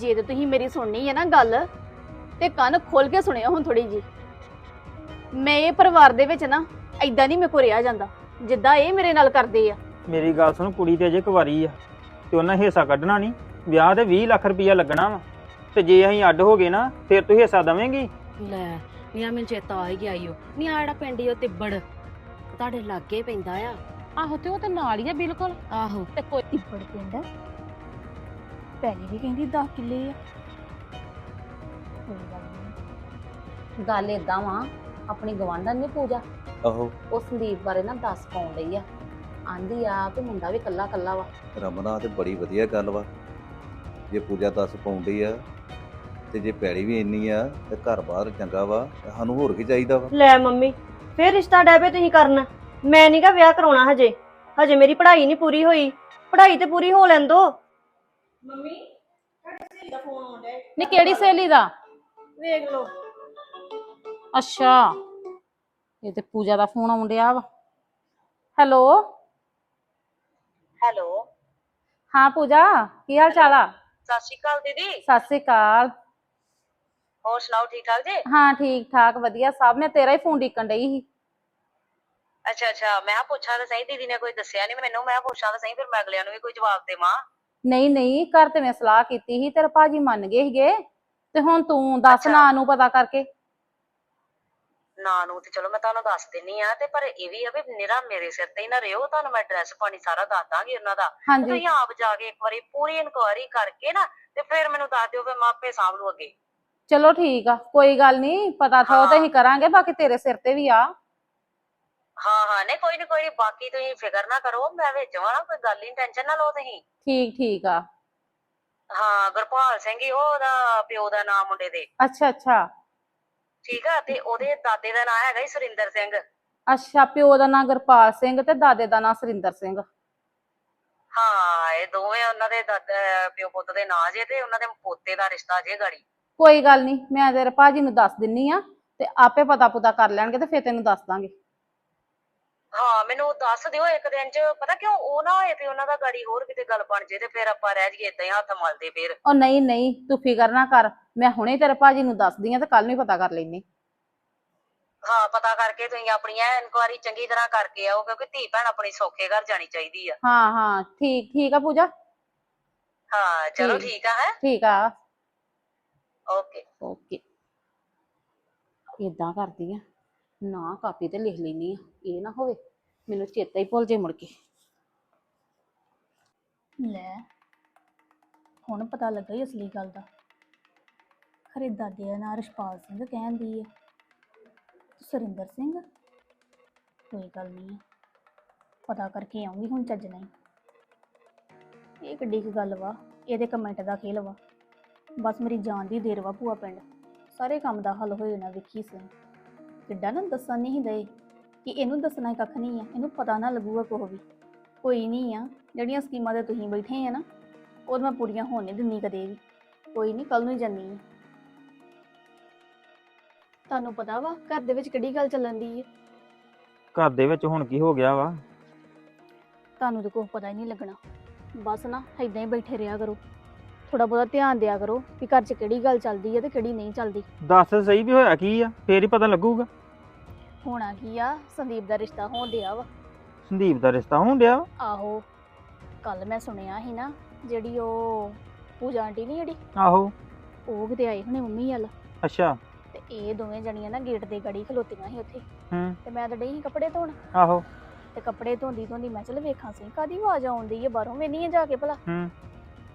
ਜੇ ਤੇ ਤੁਸੀਂ ਮੇਰੀ ਸੁਣਨੀ ਹੈ ਨਾ ਗੱਲ ਤੇ ਕੰਨ ਖੋਲ ਕੇ ਸੁਣਿਓ ਹੁਣ ਥੋੜੀ ਜੀ ਮੈਂ ਇਹ ਪਰਿਵਾਰ ਦੇ ਵਿੱਚ ਨਾ ਐਦਾਂ ਨਹੀਂ ਮੇਰੇ ਕੋ ਰਿਹਾ ਜਾਂਦਾ ਜਿੱਦਾਂ ਇਹ ਮੇਰੇ ਨਾਲ ਕਰਦੇ ਆ। ਮੇਰੀ ਗੱਲ ਸੁਣ ਕੁੜੀ ਤੇ ਅਜੇ ਕੁਵਾਰੀ ਆ ਤੇ ਉਹਨਾਂ ਹਿੱਸਾ ਕੱਢਣਾ ਨਹੀਂ ਵਿਆਹ ਤੇ 20 ਲੱਖ ਰੁਪਈਆ ਲੱਗਣਾ ਵਾ ਤੇ ਜੇ ਅਸੀਂ ਅੱਡ ਹੋ ਗਏ ਨਾ ਫਿਰ ਤੂੰ ਹਿੱਸਾ ਦੇਵੇਂਗੀ? ਲੈ ਮੀਆਂ ਮੈਨੂੰ ਚੇਤਾ ਆ ਹੀ ਗਿਆ ਈਓ ਨੀ ਆ ਜਿਹੜਾ ਪਿੰਡ ਈ ਉਹ ਤਿੱਬੜ ਤੁਹਾਡੇ ਲਾਗੇ ਪੈਂਦਾ ਆ। ਆਹੋ ਤੇ ਉਹ ਤੇ ਨਾਲ ਹੀ ਆ ਬਿਲਕੁਲ। ਆਹੋ। ਤੇ ਕੋਈ ਤਿੱਬੜ ਪਿੰਡ? ਪਹਿਲੀ ਵੀ ਕਹਿੰਦੀ 10 ਕਿੱਲੇ ਆ। ਕੋਈ ਗੱਲ ਏਦਾਂ ਵਾ ਆਪਣੀ ਗਵਾਂਢਣ ਨੇ ਪੂਜਾ। ਆਹੋ। ਉਹ ਸੰਦੀਪ ਬਾਰੇ ਨਾ ਦੱਸ ਪਾਉਣ ਲਈ ਆ। ਆਂਦੀ ਆ ਕਿ ਮੁੰਡਾ ਵੀ ਕੱਲਾ ਕੱਲਾ ਵਾ। ਰਮਨਾ ਤੇ ਬੜੀ ਵਧੀਆ ਗੱਲ ਵਾ। ਜੇ ਪੂਜਾ ਦੱਸ ਪਾਉਂਦੀ ਆ ਤੇ ਜੇ ਪੈੜੀ ਵੀ ਇੰਨੀ ਆ ਤੇ ਘਰ ਬਾਹਰ ਚੰਗਾ ਵਾ ਤੇ ਸਾਨੂੰ ਹੋਰ ਕੀ ਚਾਹੀਦਾ ਵਾ? ਲੈ ਮੰਮੀ ਫੇਰ ਰਿਸ਼ਤਾ ਡੈਬੇ ਤੁਸੀਂ ਕਰਨ। ਮੈਂ ਨੀ ਗਾ ਵਿਆਹ ਕਰਾਉਣਾ ਹਜੇ। ਹਜੇ ਮੇਰੀ ਪੜ੍ਹਾਈ ਨਹੀਂ ਪੂਰੀ ਹੋਈ। ਪੜ੍ਹਾਈ ਤੇ ਪੂਰੀ ਹੋ ਲੈਣ ਦੋ। ਮੰਮੀ ਤੁਹਾਡੀ ਸਹੇਲੀ ਦਾ ਫੋਨ ਆਉਂਦਾ ਨੀ ਕਿਹੜੀ ਸਹੇਲੀ ਦਾ? ਵੇਖ ਲਓ। ਅੱਛਾ ਇਹ ਤੇ ਪੂਜਾ ਦਾ ਫੋਨ ਆਉਣ ਡਿਆ ਵਾ। ਹੈਲੋ? ਹੈਲੋ? ਹਾਂ ਪੂਜਾ ਕੀ ਹਾਲ ਚਾਲ ਆ? ਸਤਿ ਸ਼੍ਰੀ ਅਕਾਲ ਦੀਦੀ। ਸਤਿ ਸ੍ਰੀ ਅਕਾਲ। ਹੋਰ ਸੁਣਾਓ ਠੀਕ ਠਾਕ ਜੀ? ਹਾਂ ਠੀਕ ਠਾਕ ਵਧੀਆ ਸਭ। ਮੈਂ ਤੇਰਾ ਹੀ ਫੋਨ ਡੀਕਣ ਡਈ ਸੀ। ਅੱਛਾ ਅੱਛਾ ਮੈਂ ਕਿਹਾ ਪੁੱਛਾਂ ਤਾਂ ਸਹੀ ਦੀਦੀ ਨੇ ਕੋਈ ਦੱਸਿਆ ਨਹੀਂ ਮੈਨੂੰ ਮੈਂ ਕਿਹਾ ਪੁੱਛਾਂ ਤਾਂ ਸਹੀ ਫਿਰ ਮੈਂ ਅਗਲਿਆਂ ਨੂੰ ਵੀ ਕੋਈ ਜਵਾਬ ਦੇਵਾਂ। ਨਹੀਂ ਨਹੀਂ ਘਰ ਤੇ ਮੈਂ ਸਲਾਹ ਕੀਤੀ ਸੀ ਤੇਰੇ ਭਾਜੀ ਮੰਨ ਗਏ ਸੀਗੇ ਤੇ ਹੁਣ ਤੂੰ ਦੱਸ ਅੱਛਾ। ਨਾਂ ਨੂੰ ਪਤਾ ਕਰਕੇ। ਨਾਂ ਨੂੰ ਤੇ ਚਲੋ ਮੈਂ ਤੁਹਾਨੂੰ ਦੱਸ ਦਿੰਨੀ ਆ ਤੇ ਪਰ ਇਹ ਵੀ ਆ ਵੀ ਨਿਰਾ ਮੇਰੇ ਸਿਰ ਤੇ ਹੀ ਨਾ ਰਿਓ ਤੁਹਾਨੂੰ ਮੈਂ ਐਡਰੈਸ ਪਾਣੀ ਸਾਰਾ ਦੱਸ ਦਾਂਗੀ ਉਹਨਾਂ ਦਾ। ਤੇ ਹਾਂਜੀ। ਤੁਸੀਂ ਆਪ ਜਾ ਕੇ ਇੱਕ ਵਾਰੀ ਪੂਰੀ ਇਨਕੁਆਇਰੀ ਕਰਕੇ ਨਾ ਤੇ ਫਿਰ ਮੈਨੂੰ ਦੱਸ ਦਿਓ ਫਿਰ ਮੈਂ ਆਪੇ ਸਾਂਭ ਲੂ ਅੱਗੇ। ਚਲੋ ਠੀਕ ਆ ਕੋਈ ਗੱਲ ਨਹੀਂ ਪਤਾ ਥੋ ਤੇ ਹਾਂ। ਅਸੀਂ ਕਰਾਂਗੇ ਬਾਕੀ ਤੇਰੇ ਸਿਰ ਤੇ ਵੀ ਆ। ਹਾਂ ਹਾਂ ਨਹੀਂ ਕੋਈ ਨਹੀਂ ਕੋਈ ਨੀ ਬਾਕੀ ਤੁਸੀਂ ਫਿਕਰ ਨਾ ਕਰੋ ਮੈਂ ਵਿੱਚ ਵਾਂ ਨਾ ਕੋਈ ਗੱਲ ਨਹੀਂ ਟੈਨਸ਼ਨ ਨਾ ਲਓ ਤੁਸੀਂ। ਠੀਕ ਠੀਕ ਆ। ਹਾਂ ਗੁਰਪਾਲ ਸਿੰਘ ਹੀ ਉਹ ਉਹਦਾ ਪਿਓ ਦਾ ਨਾਮ ਮੁੰਡੇ ਦੇ। ਅੱਛਾ ਅੱਛਾ। ਠੀਕ ਆ ਤੇ ਉਹਦੇ ਦਾਦੇ ਦਾ ਨਾਮ ਹੈਗਾ ਜੀ ਸੁਰਿੰਦਰ ਸਿੰਘ। ਅੱਛਾ ਪਿਓ ਦਾ ਨਾਂ ਗੁਰਪਾਲ ਸਿੰਘ ਤੇ ਦਾਦੇ ਦਾ ਨਾਂ ਸੁਰਿੰਦਰ ਸਿੰਘ। ਹਾਂ ਇਹ ਦੋਵੇਂ ਉਹਨਾਂ ਦੇ ਦਾਦਾ ਪਿਓ ਪੁੱਤ ਦੇ ਨਾਂ ਜੇ ਤੇ ਉਹਨਾਂ ਦੇ ਪੋਤੇ ਦਾ ਰਿਸ਼ਤਾ ਜੇ ਗਾੜੀ। ਕੋਈ ਗੱਲ ਨਹੀਂ ਮੈਂ ਤੇਰੇ ਭਾਜੀ ਨੂੰ ਦੱਸ ਦਿੰਨੀ ਆ ਤੇ ਆਪੇ ਪਤਾ ਪੁਤਾ ਕਰ ਲੈਣਗੇ ਤੇ ਫਿਰ ਤੈਨੂੰ ਦੱਸ ਦਾਂਗੇ। ਹਾਂ ਮੈਨੂੰ ਦੱਸ ਦਿਓ ਇੱਕ ਦਿਨ ਚ। ਪਤਾ ਕਿਉਂ? ਉਹ ਨਾ ਹੋਏ ਵੀ ਉਹਨਾਂ ਦਾ ਗਾੜੀ ਹੋਰ ਕਿਤੇ ਗੱਲ ਬਣ ਜੇ ਤੇ ਫਿਰ ਆਪਾਂ ਰਹਿ ਜਾਈਏ ਏਦਾਂ ਹੀ ਹੱਥ ਮਲਦੇ ਫਿਰ। ਉਹ ਨਹੀਂ ਨਹੀਂ ਤੂੰ ਫਿਕਰ ਨਾ ਕਰ। ਮੈਂ ਹੁਣੇ ਤੇਰੇ ਭਾਜੀ ਨੂੰ ਦੱਸਦੀ ਆ ਤੇ ਕੱਲ ਨੂੰ ਹੀ ਪਤਾ ਕਰ ਲੈਨੇ ਹਾਂ ਪਤਾ ਕਰਕੇ ਤੁਸੀਂ ਆਪਣੀ ਐ ਇਨਕੁਆਰੀ ਚੰਗੀ ਤਰ੍ਹਾਂ ਕਰਕੇ ਆਓ ਕਿਉਂਕਿ ਧੀ ਭੈਣ ਆਪਣੀ ਸੌਖੇ ਘਰ ਜਾਣੀ ਚਾਹੀਦੀ ਆ। ਹਾਂ ਹਾਂ ਠੀਕ ਠੀਕ ਆ ਪੂਜਾ? ਹਾਂ ਚਲੋ ਠੀਕ। ਠੀਕ ਆ ਹੈ? ਠੀਕ ਆ। ਓਕੇ। ਓਕੇ। ਇਦਾਂ ਕਰਦੀ ਆ? ਨਾ ਕਾਪੀ ਤੇ ਲਿਖ ਲੈਨੀ ਆ, ਇਹ ਨਾ ਹੋਵੇ, ਮੈਨੂੰ ਚੇਤਾ ਹੀ ਭੁੱਲ ਜੇ ਮੁੜ ਕੇ। ਲੈ, ਹੁਣ ਪਤਾ ਲੱਗਾ ਹੀ ਅਸਲੀ ਗੱਲ ਦਾ। ਖਰੇ ਦਾਦੇ ਦਾ ਨਾਂ ਰਸ਼ਪਾਲ ਸਿੰਘ ਕਹਿੰਦੀ ਹੈ ਸੁਰਿੰਦਰ ਸਿੰਘ? ਕੋਈ ਗੱਲ ਨਹੀਂ, ਪਤਾ ਕਰਕੇ ਆਉਂਗੀ ਹੁਣ ਚੱਜ ਨਹੀਂ ਇਹ ਕਿੱਡੀ ਕੁ ਗੱਲ ਵਾ, ਇਹਦੇ ਕਮੈਂਟ ਦਾ ਖੇਲ ਵਾ। ਬਸ ਮੇਰੀ ਜਾਨ ਦੀ ਦੇਰ ਵਾ ਭੂਆ ਪਿੰਡ। ਸਾਰੇ ਕੰਮ ਦਾ ਹੱਲ ਹੋ ਜਾਣਾ ਵਿੱਕੀ ਸਿੰਘ। ਕਿੱਡਾ ਨਾ ਦੱਸਣ ਨਹੀਂ ਦੇ ਕਿ ਇਹਨੂੰ ਦੱਸਣਾ ਕੱਖ ਨਹੀਂ ਆ ਇਹਨੂੰ ਪਤਾ ਨਾ ਲੱਗੂਗਾ ਕੁਛ ਵੀ। ਕੋਈ ਨਹੀਂ ਆ ਜਿਹੜੀਆਂ ਸਕੀਮਾਂ ਤੇ ਤੁਸੀਂ ਬੈਠੇ ਆ ਨਾ ਉਹ ਮੈਂ ਪੂਰੀਆਂ ਹੋਣ ਨਹੀਂ ਦਿੰਦੀ ਕਦੇ ਵੀ। ਕੋਈ ਨਹੀਂ ਕੱਲ ਨੂੰ ਹੀ ਜਾਨੀ ਆ। ਤੁਹਾਨੂੰ ਪਤਾ ਵਾ ਘਰ ਦੇ ਵਿੱਚ ਕਿਹੜੀ ਗੱਲ ਚੱਲਣ ਦੀ ਹੈ ਘਰ ਦੇ ਵਿੱਚ ਹੁਣ ਕੀ ਹੋ ਗਿਆ ਵਾ? ਤੁਹਾਨੂੰ ਤਾਂ ਕੁਛ ਪਤਾ ਹੀ ਨਹੀਂ ਲੱਗਣਾ। ਬਸ ਨਾ ਏਦਾਂ ਹੀ ਬੈਠੇ ਰਿਹਾ ਕਰੋ। ਥੋੜਾ ਬਹੁਤਾ ਧਿਆਨ ਦਿਆ ਕਰੋ ਕਿ ਘਰ 'ਚ ਕਿਹੜੀ ਗੱਲ ਚੱਲਦੀ ਹੈ ਤੇ ਕਿਹੜੀ ਨਹੀਂ ਚੱਲਦੀ। ਦੱਸ ਸਹੀ ਵੀ ਹੋਇਆ ਕੀ ਆ ਫੇਰ ਹੀ ਪਤਾ ਲੱਗੂਗਾ। ਹੋਣਾ ਕੀ ਆ? ਸੰਦੀਪ ਦਾ ਰਿਸ਼ਤਾ ਹੋਣ ਡਿਆ ਵਾ। ਸੰਦੀਪ ਦਾ ਰਿਸ਼ਤਾ ਹੋਣ ਡਿਆ ਵਾ। ਆਹੋ। ਕੱਲ ਮੈਂ ਸੁਣਿਆ ਸੀ ਨਾ ਜਿਹੜੀ ਉਹ ਪੂਜਾ ਆਂਟੀ ਨਹੀਂ ਜਿਹੜੀ? ਆਹੋ। ਉਹ ਕਿਤੇ ਆਏ ਹੁਣੇ ਮੰਮੀ ਵੱਲ। ਅੱਛਾ। ਤੇ ਇਹ ਦੋਵੇਂ ਜਣੀਆਂ ਨਾ ਗੇਟ ਦੇ ਗੜੀ ਖਲੋਤੀਆਂ ਸੀ ਉੱਥੇ। ਹੂੰ। ਤੇ ਮੈਂ ਤਾਂ ਡਈ ਸੀ ਕੱਪੜੇ ਧੋਣ। ਆਹੋ। ਤੇ ਕੱਪੜੇ ਧੋਂਦੀ ਧੋਂਦੀ ਮੈਂ ਚਲ ਵੇਖਾਂ ਸੀ ਕਾਦੀ ਆਵਾਜ਼ ਆਉਂਦੀ ਹੈ ਬਾਹਰੋਂ ਵੇਨੀ ਜਾ ਕੇ ਭਲਾ। ਹੂੰ।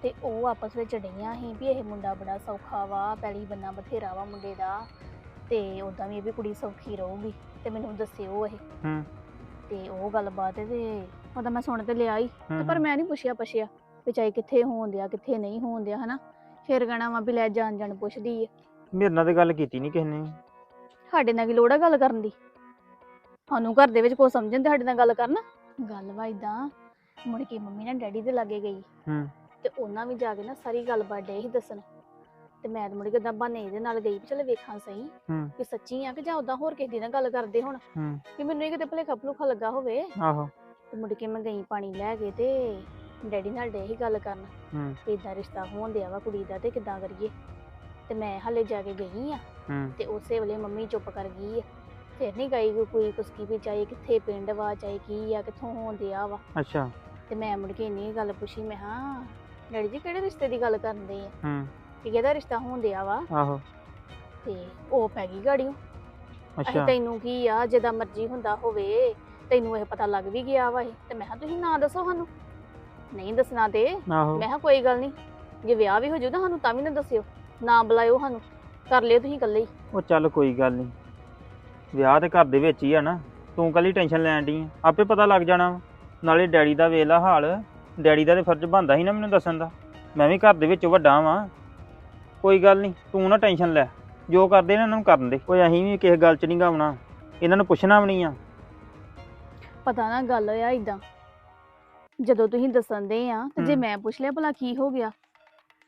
ਤੇ ਉਹ ਆਪਸ ਵਿੱਚ ਡਈਆਂ ਸੀ ਵੀ ਇਹ ਮੁੰਡਾ ਬੜਾ ਸੌਖਾ ਵਾ ਪੈਲੀ ਬੰਨਾ ਬਥੇਰਾ ਵਾ ਮੁੰਡੇ ਦਾ। ਤੇ ਉਦਾਂ ਵੀ ਇਹ ਵੀ ਕੁੜੀ ਸੌਖੀ ਰਹੂਗੀ। ਤੇ ਮੈਨੂੰ ਦੱਸਿਓ ਇਹ। ਹੂੰ। ਤੇ ਉਹ ਗੱਲਬਾਤ ਤੇ ਉਹਦਾ ਮੈਂ ਸੁਣ ਤੇ ਲਿਆ ਹੀ ਤੇ ਪਰ। ਮੈਂ ਨਹੀਂ ਪੁੱਛਿਆ ਪਛਿਆ ਵੀ ਚਾਹੇ ਕਿੱਥੇ ਹੋਣ ਦਿਆ ਕਿੱਥੇ ਨਹੀਂ ਹੋਣ ਦਿਆ ਹਨਾ? ਫਿਰ ਕਹਿਣਾ ਵਾ ਵੀ ਲੈ ਜਾਣ ਜਾਣ ਪੁੱਛਦੀ ਹੈ ਮੇਰੇ ਨਾਲ ਤੇ ਗੱਲ ਕੀਤੀ ਨਹੀਂ ਕਿਸੇ ਨੇ। ਸਾਡੇ ਨਾਲ ਕੀ ਲੋੜ ਆ ਗੱਲ ਕਰਨ ਦੀ? ਸਾਨੂੰ ਘਰ ਦੇ ਵਿੱਚ ਕੋਈ ਸਮਝਣ ਤੇ ਸਾਡੇ ਨਾਲ ਗੱਲ ਕਰਨ? ਗੱਲ ਵਾ ਇਦਾਂ ਮੁੜ ਕੇ ਮੰਮੀ ਨਾਲ ਡੈਡੀ ਦੇ ਲਾਗੇ ਗਈ। ਹੂੰ। ਤੇ ਉਹਨਾਂ ਵੀ ਜਾ ਕੇ ਨਾ ਸਾਰੀ ਗੱਲਬਾਤ ਡੇ ਹੀ ਦੱਸਣ। ਤੇ ਮੈਂ ਤਾਂ ਮੁੜ ਕੇ ਏਦਾਂ ਬਹਾਨੇ ਇਹਦੇ ਨਾਲ ਗਈ ਵੀ ਚਲ ਵੇਖਾਂ ਸਹੀ ਹੂੰ। ਕਿ ਸੱਚੀ ਆ ਕਿ ਜਾਂ ਉਦਾਂ ਹੋਰ ਕਿਸੇ ਦੀ ਨਾਲ ਗੱਲ ਕਰਦੇ ਹੁਣ। ਹੂੰ। ਕਿ ਮੈਨੂੰ ਇਹ ਕਿਤੇ ਭੁਲੇਖਾ ਭੁਲੂਖਾ ਲੱਗਾ ਹੋਵੇ। ਆਹੋ। ਤੇ ਮੁੜ ਕੇ ਮੈਂ ਗਈ ਪਾਣੀ ਲੈ ਕੇ ਤੇ ਡੈਡੀ ਨਾਲ ਡੇ ਹੀ ਗੱਲ ਕਰਨ। ਹੂੰ। ਇਦਾਂ ਰਿਸ਼ਤਾ ਹੋਣ ਦਿਆ ਵਾ ਕੁੜੀ ਦਾ ਤੇ ਕਿੱਦਾਂ ਕਰੀਏ। ਤੇ ਮੈਂ ਹਲੇ ਜਾ ਕੇ ਗਈ ਆ। ਹੂੰ। ਤੇ ਉਸੇ ਵੇਲੇ ਮੰਮੀ ਚੁੱਪ ਕਰ ਗਈ ਆ। ਫਿਰ ਨਹੀਂ ਗਈ ਕੋਈ- ਕੋਈ ਕੁਸਕੀ ਵੀ ਚਾਹੇ ਕਿੱਥੇ ਪਿੰਡ ਵਾ ਚਾਹੇ ਕੀ ਆ ਕਿੱਥੋਂ ਹੋਣ ਦਿਆ ਵਾ। ਅੱਛਾ। ਤੇ ਮੈਂ ਮੁੜ ਕੇ ਇੰਨੀ ਗੱਲ ਪੁੱਛੀ ਮੈਂ ਹਾਂ ਡੈਡੀ ਜੀ ਕਿਹੜੇ ਰਿਸ਼ਤੇ ਦੀ ਗੱਲ ਕਰਦੇ ਆ? ਹੂੰ। ਕਿ ਕਿਹਦਾ ਰਿਸ਼ਤਾ ਹੋਣ ਦਿਆ ਵਾ। ਆਹੋ। ਤੇ ਉਹ ਪੈ ਗਈ ਗਾੜੀਓ। ਅੱਛਾ। ਤੈਨੂੰ ਕੀ ਆ ਜਿੱਦਾਂ ਮਰਜ਼ੀ ਹੁੰਦਾ ਹੋਵੇ ਤੈਨੂੰ ਇਹ ਪਤਾ ਲੱਗ ਵੀ ਗਿਆ ਵਾ ਇਹ। ਤੇ ਮੈਂ ਕਿਹਾ ਤੁਸੀਂ ਨਾ ਦੱਸੋ ਸਾਨੂੰ? ਨਹੀਂ ਦੱਸਣਾ ਤੇ। ਆਹੋ। ਮੈਂ ਕਿਹਾ ਕੋਈ ਗੱਲ ਨਹੀਂ। ਜੇ ਵਿਆਹ ਵੀ ਹੋ ਤਾਂ ਸਾਨੂੰ ਤਾਂ ਵੀ ਨਾ ਦੱਸਿਓ। ਨਾ ਬੁਲਾਇਓ ਸਾਨੂੰ। ਕਰ ਲਿਓ ਤੁਸੀਂ ਇਕੱਲੇ ਹੀ। ਉਹ ਚੱਲ ਕੋਈ ਗੱਲ ਨਹੀਂ। ਵਿਆਹ ਤੇ ਘਰ ਦੇ ਵਿੱਚ ਹੀ ਆ ਨਾ। ਤੂੰ ਕੱਲੀ ਟੈਨਸ਼ਨ ਲੈਣ ਦੀ ਆ। ਆਪੇ ਪਤਾ ਲੱਗ ਜਾਣਾ ਵਾ। ਨਾਲੇ ਡੈਡੀ ਦਾ ਵੇਲਾ ਹਾਲ। ਡੈਡੀ ਦਾ ਤੇ ਫਰਜ਼ ਬਣਦਾ ਸੀ ਨਾ ਮੈਨੂੰ ਦੱਸਣ ਦਾ। ਮੈਂ ਵੀ ਘਰ ਦੇ ਵਿੱਚ ਵੱਡਾ ਵਾਂ। ਕੋਈ ਗੱਲ ਨਹੀਂ ਤੂੰ ਨਾ ਟੈਨਸ਼ਨ ਲੈ। ਜੋ ਕਰਦੇ ਨੇ ਇਹਨਾਂ ਨੂੰ ਕਰਨ ਦੇ। ਕੋਈ ਅਸੀਂ ਵੀ ਕਿਸੇ ਗੱਲ 'ਚ ਨਹੀਂ ਗਾਉਣਾ ਇਹਨਾਂ ਨੂੰ ਪੁੱਛਣਾ ਵੀ ਨਹੀਂ ਆ। ਪਤਾ ਨਾ ਗੱਲ ਹੋਇਆ ਇਦਾਂ ਜਦੋਂ ਤੁਸੀਂ ਦੱਸਣ ਦੇ ਆ ਤੇ ਜੇ ਹਮ। ਮੈਂ ਪੁੱਛ ਲਿਆ ਭਲਾ ਕੀ ਹੋ ਗਿਆ?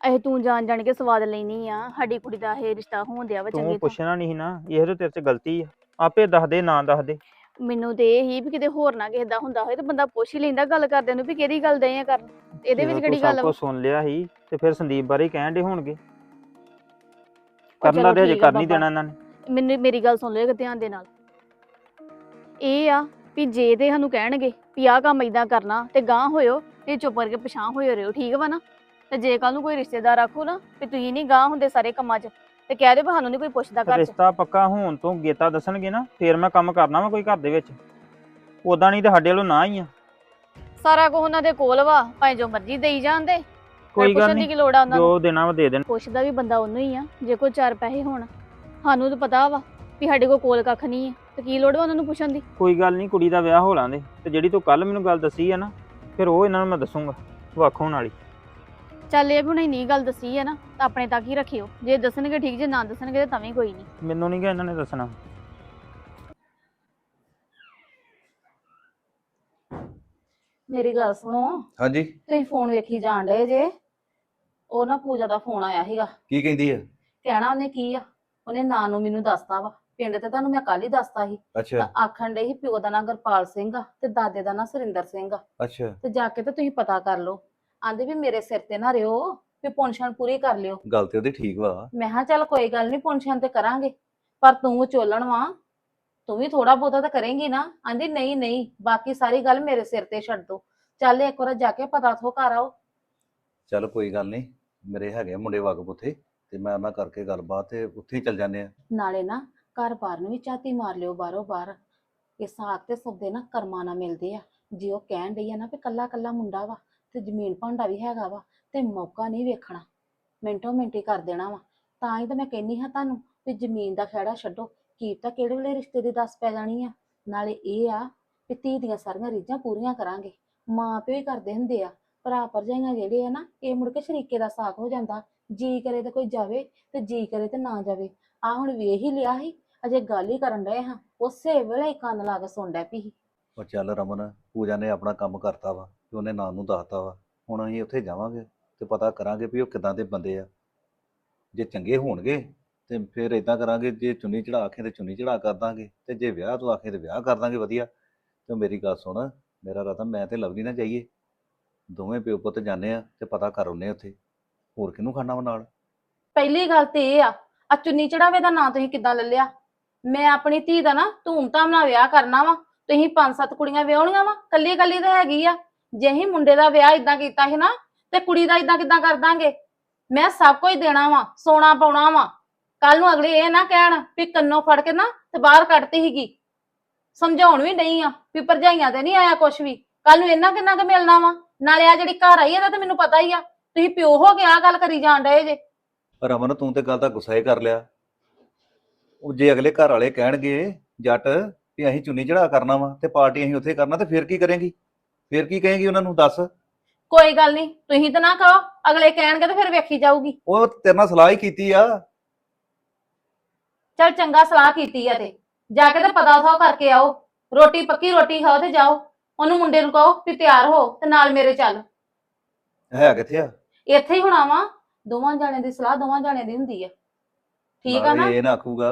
ਇਹ ਤੂੰ ਜਾਣ ਜਾਣ ਕੇ ਸਵਾਦ ਲੈਣੀ ਆ। ਸਾਡੀ ਕੁੜੀ ਦਾ ਇਹ ਰਿਸ਼ਤਾ ਹੋਣ ਦਿਆ ਵਾ ਚੰਗੀ ਤੂੰ ਤਰ੍ਹਾਂ ਪੁੱਛਣਾ ਨਹੀਂ ਸੀ ਨਾ ਇਹ ਤਾਂ ਤੇਰੇ 'ਚ ਗਲਤੀ ਆ। ਆਪੇ ਦੱਸ ਦੇ ਨਾ ਦੱਸ ਦੇ। ਮੈਨੂੰ ਤੇ ਇਹ ਹੀ ਵੀ ਕਿਤੇ ਹੋਰ ਨਾ ਕਿਸੇ ਦਾ ਹੁੰਦਾ ਹੋਏ ਤੇ ਬੰਦਾ ਪੁੱਛ ਹੀ ਲੈਂਦਾ ਗੱਲ ਕਰਦੇ ਨੂੰ ਵੀ ਕਿਹੜੀ ਗੱਲ ਦੇ ਆ ਕਰਨ। ਇਹਦੇ ਵਿੱਚ ਜਦੋਂ ਕਿਹੜੀ ਗੱਲ ਸਭ ਵਾ ਸੁਣ ਲਿਆ ਸੀ ਤੇ ਫਿਰ ਸੰਦੀਪ ਬਾਰੇ ਹੀ ਕਹਿਣ ਦੇ ਹੋਣਗੇ। ਕਰਨਾ ਤੇ ਹਜੇ ਕਰ ਨਹੀਂ। ਦੇਣਾ ਇਹਨਾਂ ਨੇ। ਮੈਨੂੰ ਮੇਰੀ ਗੱਲ ਸੁਣ ਲਿਓ ਧਿਆਨ ਦੇ ਨਾਲ। ਇਹ ਆ ਵੀ ਜੇ ਤੇ ਸਾਨੂੰ ਕਹਿਣਗੇ ਵੀ ਆਹ ਕੰਮ ਇਦਾਂ ਕਰਨਾ ਤੇ ਗਾਂ ਹੋਇਓ ਤੇ ਚੁੱਪ ਕਰਕੇ ਪਛਾਂ ਹੋਇਓ ਰਿਓ ਠੀਕ ਵਾ ਨਾ? ਤੇ ਜੇ ਕੱਲ ਨੂੰ ਕੋਈ ਰਿਸ਼ਤੇਦਾਰ ਆਖੂ ਨਾ ਵੀ ਤੁਸੀਂ ਨਹੀਂ ਗਾਂ ਹੁੰਦੇ ਸਾਰੇ ਕੰਮਾਂ 'ਚ ਤੇ ਕਹਿ ਦਿਓ ਵੀ ਸਾਨੂੰ ਨਹੀਂ ਕੋਈ ਪੁੱਛਦਾ ਘਰ 'ਚ। ਰਿਸ਼ਤਾ ਪੱਕਾ ਹੋਣ ਤੋਂ ਗੇਤਾ ਦੱਸਣਗੇ ਨਾ ਫੇਰ ਮੈਂ ਕੰਮ ਕਰਨਾ ਵਾ ਕੋਈ ਘਰ ਦੇ ਵਿੱਚ। ਉਦਾਂ ਨਹੀਂ ਤੇ ਸਾਡੇ ਵੱਲੋਂ ਨਾ ਹੀ ਆ ਸਾਰਾ ਕੁਝ ਉਹਨਾਂ ਦੇ ਕੋਲ ਵਾ ਭਾਵੇਂ ਜੋ ਮਰਜ਼ੀ ਦੇਈ ਜਾਂਦੇ ਕੋਈ ਗੱਲ ਪੁੱਛਣ ਦੀ ਨਹੀਂ ਕੀ ਲੋੜ ਆ ਉਹਨਾਂ ਨੂੰ? ਜੋ ਦੇਣਾ ਵਾ ਦੇ ਦੇਣ। ਪੁੱਛਦਾ ਵੀ ਬੰਦਾ ਉਹਨੂੰ ਹੀ ਆ ਜੇ ਕੋਈ ਚਾਰ ਪੈਸੇ ਹੋਣ ਸਾਨੂੰ ਤਾਂ ਪਤਾ ਵਾ ਵੀ ਸਾਡੇ ਕੋਲ ਕੋਲ ਕੱਖ ਨਹੀਂ ਹੈ ਤੇ ਕੀ ਲੋੜ ਵਾ ਉਹਨਾਂ ਨੂੰ ਪੁੱਛਣ ਦੀ? ਕੋਈ ਗੱਲ ਨਹੀਂ ਕੁੜੀ ਦਾ ਵਿਆਹ ਹੋ ਲਾਂਦੇ ਤੇ ਜਿਹੜੀ ਤੂੰ ਕੱਲ ਮੈਨੂੰ ਗੱਲ ਦੱਸੀ ਆ ਨਾ ਫਿਰ ਉਹ ਇਹਨਾਂ ਨੂੰ ਮੈਂ ਦੱਸੂਗਾ ਵੱਖ ਹੋਣ ਵਾਲੀ। ਚੱਲ ਇਹ ਵੀ ਹੁਣ ਇੰਨੀ ਗੱਲ ਦੱਸੀ ਹੈ ਨਾ ਤਾਂ ਆਪਣੇ ਤੱਕ ਹੀ ਰੱਖਿਓ। ਜੇ ਦੱਸਣਗੇ ਠੀਕ ਜੇ ਨਾ ਦੱਸਣਗੇ ਤਾਂ ਵੀ ਕੋਈ ਨਹੀਂ ਮੈਨੂੰ ਨਹੀਂ ਕਿ ਇਹਨਾਂ ਨੇ ਦੱਸਣਾ। ਮੇਰੀ ਗੱਲ ਸੁਣੋ। ਹਾਂਜੀ। ਤੁਸੀਂ ਫੋਨ ਵੇਖੀ ਜਾਣ ਡਏ ਜੇ? ਉਹ ਨਾ ਪੂਜਾ ਦਾ ਫੋਨ ਆਇਆ ਸੀਗਾ। ਕੀ ਕਹਿੰਦੀ ਆ? ਕਹਿਣਾ ਉਹਨੇ ਕੀ ਆ? ਉਹਨੇ ਨਾਂ ਨੂੰ ਮੈਨੂੰ ਦੱਸਤਾ ਵਾ। ਪਿੰਡ ਤੇ ਤੁਹਾਨੂੰ ਮੈਂ ਕੱਲ ਹੀ ਦੱਸਤਾ ਸੀ। ਤਾਂ ਅੱਛਾ ਆਖਣ ਡਏ ਸੀ ਪਿਓ ਦਾ ਨਾਂ ਗੁਰਪਾਲ ਸਿੰਘ ਆ ਤੇ ਦਾਦੇ ਦਾ ਨਾਂ ਸੁਰਿੰਦਰ ਸਿੰਘ ਆ। ਅੱਛਾ। ਤੇ ਜਾ ਕੇ ਤੇ ਤੁਸੀਂ ਪਤਾ ਕਰ ਲਓ। ਆਂਦੇ ਵੀ ਮੇਰੇ ਸਿਰ ਤੇ ਨਾ ਰਿਓ ਵੀ ਪੁੰਛਣ ਪੂਰੀ ਕਰ ਲਿਓ। ਗੱਲ ਤੇ ਉਹਦੀ ਠੀਕ ਵਾ। ਮੈਂ ਕਿਹਾ ਚੱਲ ਕੋਈ ਗੱਲ ਨਹੀਂ ਪੁੰਛਣ ਤੇ ਕਰਾਂਗੇ। ਪਰ ਤੂੰ ਚੋਲਣ ਵਾ। ਤੂੰ ਵੀ ਥੋੜਾ ਬਹੁਤਾ ਤਾਂ ਕਰੇਂਗੀ ਨਾ। ਆਂਦੀ ਨਹੀਂ ਨਹੀਂ ਬਾਕੀ ਸਾਰੀ ਗੱਲ ਮੇਰੇ ਸਿਰ ਤੇ ਛੱਡ ਦੋ। ਚੱਲ ਇੱਕ ਵਾਰ ਜਾ ਕੇ ਪਤਾ ਥੋ ਕਰ ਆਓ। ਚੱਲ ਕੋਈ ਗੱਲ ਨਹੀਂ ਮੇਰੇ ਹੈਗੇ ਆ ਮੁੰਡੇ ਵਗ ਪੁੱਥੇ, ਤੇ ਮੈਂ ਉਹਨਾਂ ਕਰਕੇ ਗੱਲਬਾਤ ਤੇ ਉੱਥੇ ਹੀ ਚੱਲ ਜਾਂਦੇ ਆ। ਨਾਲੇ ਨਾ, ਘਰ ਬਾਰ ਨੂੰ ਵੀ ਝਾਤੀ ਮਾਰ ਲਿਓ ਬਾਹਰੋਂ ਬਾਹਰ। ਇਹ ਸਾਗ ਤੇ ਸੌਦੇ ਨਾ ਕਰਮਾਂ ਨਾਲ ਮਿਲਦੇ ਆ। ਜੇ ਉਹ ਕਹਿਣ ਡਈ ਆ ਨਾ ਵੀ ਕੱਲਾ ਕੱਲਾ ਮੁੰਡਾ ਵਾ, ਤੇ ਜ਼ਮੀਨ ਭਾਂਡਾ ਵੀ ਹੈਗਾ ਵਾ, ਤੇ ਮੌਕਾ ਨਹੀਂ ਵੇਖਣਾ। ਮਿੰਟੋ ਮਿੰਟੀ ਕਰ ਦੇਣਾ ਵਾ। ਤਾਂ ਹੀ ਤਾਂ ਮੈਂ ਕਹਿੰਨੀ ਹਾਂ ਤੁਹਾਨੂੰ ਵੀ ਜ਼ਮੀਨ ਦਾ ਖਹਿੜਾ ਛੱਡੋ। ਕੀ ਤਾਂ ਕਿਹੜੇ ਵੇਲੇ ਰਿਸ਼ਤੇ ਦੀ ਦੱਸ ਪੈ ਜਾਣੀ ਆ? ਨਾਲੇ ਇਹ ਆ ਵੀ ਧੀ ਦੀਆਂ ਸਾਰੀਆਂ ਰੀਝਾਂ ਪੂਰੀਆਂ ਕਰਾਂਗੇ। ਮਾਂ ਪਿਓ ਹੀ ਕਰਦੇ ਹੁੰਦੇ ਆ। ਭਰਾ ਭਰਜਾਈਆਂ ਜਿਹੜੇ ਆ ਨਾ, ਇਹ ਮੁੜ ਕੇ ਸ਼ਰੀਕੇ ਦਾ ਸਾਕ ਹੋ ਜਾਂਦਾ। ਜੀ ਕਰੇ ਤੇ ਕੋਈ ਜਾਵੇ ਤੇ ਜੀ ਕਰੇ ਤੇ ਨਾ ਜਾਵੇ। ਆ ਹੁਣ ਵੇਖ ਹੀ ਲਿਆ ਸੀ, ਅਜੇ ਗੱਲ ਹੀ ਕਰਨ ਡਏ ਹਾਂ। ਉਸੇ ਵੇਲੇ ਹੀ ਕੰਨ ਲਾ ਕੇ ਸੁਣ ਡੈ ਪਈ ਸੀ। ਉਹ ਚੱਲ ਰਮਨ, ਪੂਜਾ ਨੇ ਆਪਣਾ ਕੰਮ ਕਰਤਾ ਵਾ ਤੇ ਉਹਨੇ ਨਾਂ ਨੂੰ ਦੱਸਤਾ ਵਾ। ਹੁਣ ਅਸੀਂ ਉੱਥੇ ਜਾਵਾਂਗੇ ਤੇ ਪਤਾ ਕਰਾਂਗੇ ਵੀ ਉਹ ਕਿਦਾਂ ਦੇ ਬੰਦੇ ਆ। ਜੇ ਚੰਗੇ ਹੋਣਗੇ ਤੇ ਫਿਰ ਇਦਾਂ ਕਰਾਂਗੇ, ਜੇ ਚੁੰਨੀ ਚੜਾ ਆਖੇ ਤੇ ਚੁੰਨੀ ਚੜਾ ਕਰ ਦਾਂਗੇ ਤੇ ਜੇ ਵਿਆਹ ਤੋਂ ਆਖੇ ਤੇ ਵਿਆਹ ਕਰ ਦਾਂਗੇ ਵਧੀਆ। ਤੇ ਮੇਰੀ ਗੱਲ ਸੁਣ, ਮੇਰਾ ਰਤਨ ਮੈਂ ਤੇ ਲਵਲੀ ਨਾ ਜਾਈਏ। ਦੋਵੇਂ ਪਿਓ ਪੁੱਤ ਜਾਂਦੇ ਆ ਤੇ ਪਤਾ ਕਰ ਆਉਂਦੇ ਉੱਥੇ। ਹੋਰ ਕਿਹਨੂੰ ਖਾਣਾ ਵਾ ਨਾਲ? ਪਹਿਲੀ ਗੱਲ ਤੇ ਇਹ ਆ ਆ ਚੁੰਨੀ ਚੜਾਵੇ ਦਾ ਨਾਂ ਤੁਸੀਂ ਕਿੱਦਾਂ ਲੈ ਲਿਆ? ਮੈਂ ਆਪਣੀ ਧੀ ਦਾ ਨਾ ਧੂਮ-ਧਾਮ ਨਾਲ ਵਿਆਹ ਕਰਨਾ ਵਾ, ਤੁਸੀਂ ਪੰਜ ਸੱਤ ਕੁੜੀਆਂ ਵਿਆਹਣੀਆਂ ਵਾ ਕੱਲੀ ਕੱਲੀ ਤਾਂ ਹੈਗੀ ਆ। ਜੇ ਅਸੀਂ ਮੁੰਡੇ ਦਾ ਵਿਆਹ ਇਦਾਂ ਕੀਤਾ ਸੀ ਨਾ, ਤੇ ਕੁੜੀ ਦਾ ਇਦਾਂ ਕਿੱਦਾਂ ਕਰ ਦਾਂਗੇ? ਮੈਂ ਸਭ ਕੁਝ ਦੇਣਾ ਵਾ, ਸੋਨਾ ਪਾਉਣਾ ਵਾ। ਕੱਲ ਨੂੰ ਅਗਲੇ ਇਹ ਨਾ ਕਹਿਣ ਵੀ ਕੰਨੋਂ ਫੜ ਕੇ ਨਾ ਤੇ ਬਾਹਰ ਕੱਢਤੀ ਸੀਗੀ। ਸਮਝਾਉਣ ਵੀ ਨਹੀਂ ਆ ਵੀ ਭਰਜਾਈਆਂ ਤੇ ਨਹੀਂ ਆਇਆ ਕੁਛ ਵੀ। ਕੱਲ ਨੂੰ ਇਹਨਾਂ ਕਿੰਨਾ ਕੁ ਮਿਲਣਾ ਵਾ? ਨਾਲੇ ਆ ਜਿਹੜੀ ਘਰ ਆਈ ਇਹਦਾ ਤੇ ਮੈਨੂੰ ਪਤਾ ਹੀ ਆ। ਤੁਸੀਂ ਪਿਓ ਹੋ ਕੇ ਆ ਗੱਲ ਕਰੀ ਜਾਣ ਡਏ ਜੇ। ਰਮਨ ਤੂੰ ਤੇ ਗੱਲ ਦਾ ਗੁੱਸਾ ਹੀ ਕਰ ਲਿਆ। ਉਹ ਜੇ ਅਗਲੇ ਘਰ ਵਾਲੇ ਕਹਿਣਗੇ ਜੱਟ ਵੀ ਅਸੀਂ ਚੁੰਨੀ ਚੜਾ ਕਰਨਾ ਵਾ ਤੇ ਪਾਰਟੀ ਅਸੀਂ ਉੱਥੇ ਕਰਨਾ ਤੇ ਫਿਰ ਕੀ ਕਰੇਂਗੀ? ਫਿਰ ਕੀ ਕਹੇਂਗੀ ਉਹਨਾਂ ਨੂੰ ਦੱਸ। ਕੋਈ ਗੱਲ ਨਹੀਂ ਤੁਸੀਂ ਤਾਂ ਨਾ ਕਹੋ ਅਗਲੇ ਕਹਿਣਗੇ ਤਾਂ ਫਿਰ ਵੇਖੀ ਜਾਊਗੀ। ਉਹ ਤੇਰੇ ਨਾਲ ਸਲਾਹ ਹੀ ਕੀਤੀ ਆ। ਚਲ ਚੰਗਾ ਸਲਾਹ ਕੀਤੀ ਆ ਤੇ। ਜਾ ਕੇ ਤੇ ਪਤਾ ਥਾ ਕਰਕੇ ਆਓ। ਰੋਟੀ ਪੱਕੀ ਰੋਟੀ ਖਾਓ ਤੇ ਜਾਓ। ਉਹਨੂੰ ਮੁੰਡੇ ਨੂੰ ਕਹੋ ਵੀ ਤਿਆਰ ਹੋ ਤੇ ਨਾਲ ਮੇਰੇ ਚੱਲ। ਹੈ ਕਿੱਥੇ ਆ? ਇੱਥੇ ਹੀ ਹੋਣਾ ਵਾ। ਦੋਵਾਂ ਜਾਣਿਆਂ ਦੀ ਸਲਾਹ ਦੋਵਾਂ ਜਾਣਿਆਂ ਦੀ ਹੁੰਦੀ ਆ। ਠੀਕ ਆ ਨਾ? ਨਾਲੇ ਇਹ ਨਾ ਆਖੂਗਾ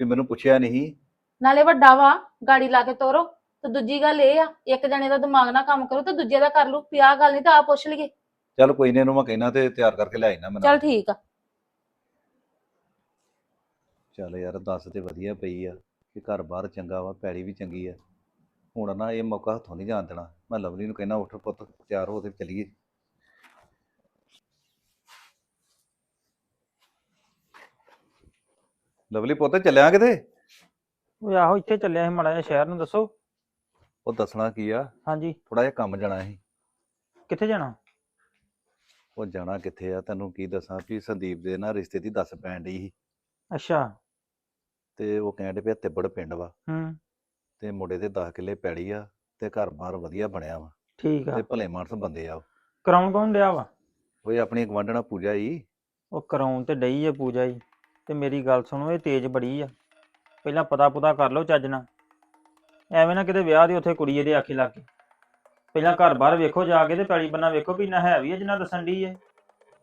ਵੀ ਮੈਨੂੰ ਪੁੱਛਿਆ ਨਹੀਂ। ਨਾਲੇ ਵੱਡਾ ਵਾ ਗਾੜੀ ਲਾ ਕੇ ਤੋਰੋ। ਤੇ ਦੂਜੀ ਗੱਲ ਇਹ ਆ ਇੱਕ ਜਣੇ ਦਾ ਦਿਮਾਗ ਨਾਲ ਕੰਮ ਕਰੂ ਤੇ ਦੂਜੇ ਦਾ ਕਰ ਲੂ ਵੀ ਆਹ ਗੱਲ ਨਹੀਂ ਤਾਂ ਆ ਪੁੱਛ ਲਈਏ। ਚੱਲ ਕੋਈ ਨਹੀਂ ਇਹਨੂੰ ਮੈਂ ਕਹਿਣਾ ਤੇ ਤਿਆਰ ਕਰਕੇ ਲੈ ਆਈਨਾ ਮੈਂ ਨਾਲ। ਚੱਲ ਠੀਕ ਆ। ਚੱਲ ਯਾਰ ਦੱਸ ਤੇ ਵਧੀਆ ਪਈ ਆ ਕਿ ਘਰ ਬਾਹਰ ਚੰਗਾ ਵਾ ਪੈੜੀ ਵੀ ਚੰਗੀ ਆ। ਹੁਣ ਨਾ ਇਹ ਮੌਕਾ ਹੱਥੋਂ ਨਹੀਂ ਜਾਣ ਦੇਣਾ। ਮੈਂ ਲਵਲੀ ਨੂੰ ਕਹਿਣਾ ਉੱਠ ਪੁੱਤ ਤਿਆਰ ਹੋ ਤੇ ਚੱਲੀਏ। ਲਵਲੀ ਪੁੱਤ ਚੱਲਿਆ ਕਿਤੇ? ਉਹ ਆਹੋ ਇੱਥੇ ਚੱਲਿਆ ਸੀ ਮਾੜਾ ਜਿਹਾ ਸ਼ਹਿਰ ਨੂੰ ਦੱਸੋ। ਉਹ ਦੱਸਣਾ ਕੀ ਆ? ਹਾਂਜੀ। ਥੋੜਾ ਜਿਹਾ ਕੰਮ ਜਾਣਾ ਸੀ। ਕਿੱਥੇ ਜਾਣਾ? ਉਹ ਜਾਣਾ ਕਿੱਥੇ ਆ? ਤੈਨੂੰ ਕੀ ਦੱਸਾਂ ਵੀ ਸੰਦੀਪ ਦੇ ਨਾ ਰਿਸ਼ਤੇ ਦੀ ਦੱਸ ਪੈਣ ਡਈ ਸੀ। ਅੱਛਾ। ਤੇ ਉਹ ਕਹਿੰਦੇ ਪਿਆ ਤਿੱਬੜ ਪਿੰਡ ਵਾ। ਹੂੰ। ਤੇ ਮੁੰਡੇ ਦੇ 10 ਕਿੱਲੇ ਪੈੜੀ ਆ ਤੇ ਘਰ-ਬਾਰ ਵਧੀਆ ਬਣਿਆ ਵਾ ਠੀਕ ਆ। ਤੇ ਭਲੇ ਮਾਨਸ ਬੰਦੇ ਆ ਉਹ। ਕਰਾਉਣ ਕੌਣ ਡਿਆ ਵਾ? ਉਹ ਆਪਣੀ ਗਵਾਂਢਣਾ ਪੂਜਾ ਹੀ ਉਹ ਕਰਾਉਣ ਤੇ ਡਈ ਆ ਪੂਜਾ ਜੀ। ਤੇ ਮੇਰੀ ਗੱਲ ਸੁਣੋ ਇਹ ਤੇਜ਼ ਬੜੀ ਆ। ਪਹਿਲਾਂ ਪਤਾ ਪੁਤਾ ਕਰ ਲਓ ਚੱਜ ਨਾਲ। ਐਵੇਂ ਨਾ ਕਿਤੇ ਵਿਆਹ ਦੇ ਉੱਥੇ ਕੁੜੀ ਇਹਦੇ ਆਖੇ ਲੱਗ। ਕੇ ਪਹਿਲਾਂ ਘਰ ਬਾਹਰ ਵੇਖੋ ਜਾ ਕੇ ਤੇ ਪੈਲੀ ਬੰਨਾ ਵੇਖੋ ਵੀ ਨਾ ਹੈ ਵੀ ਆ ਜਿੰਨਾ ਦੱਸਣ ਦੀ ਏ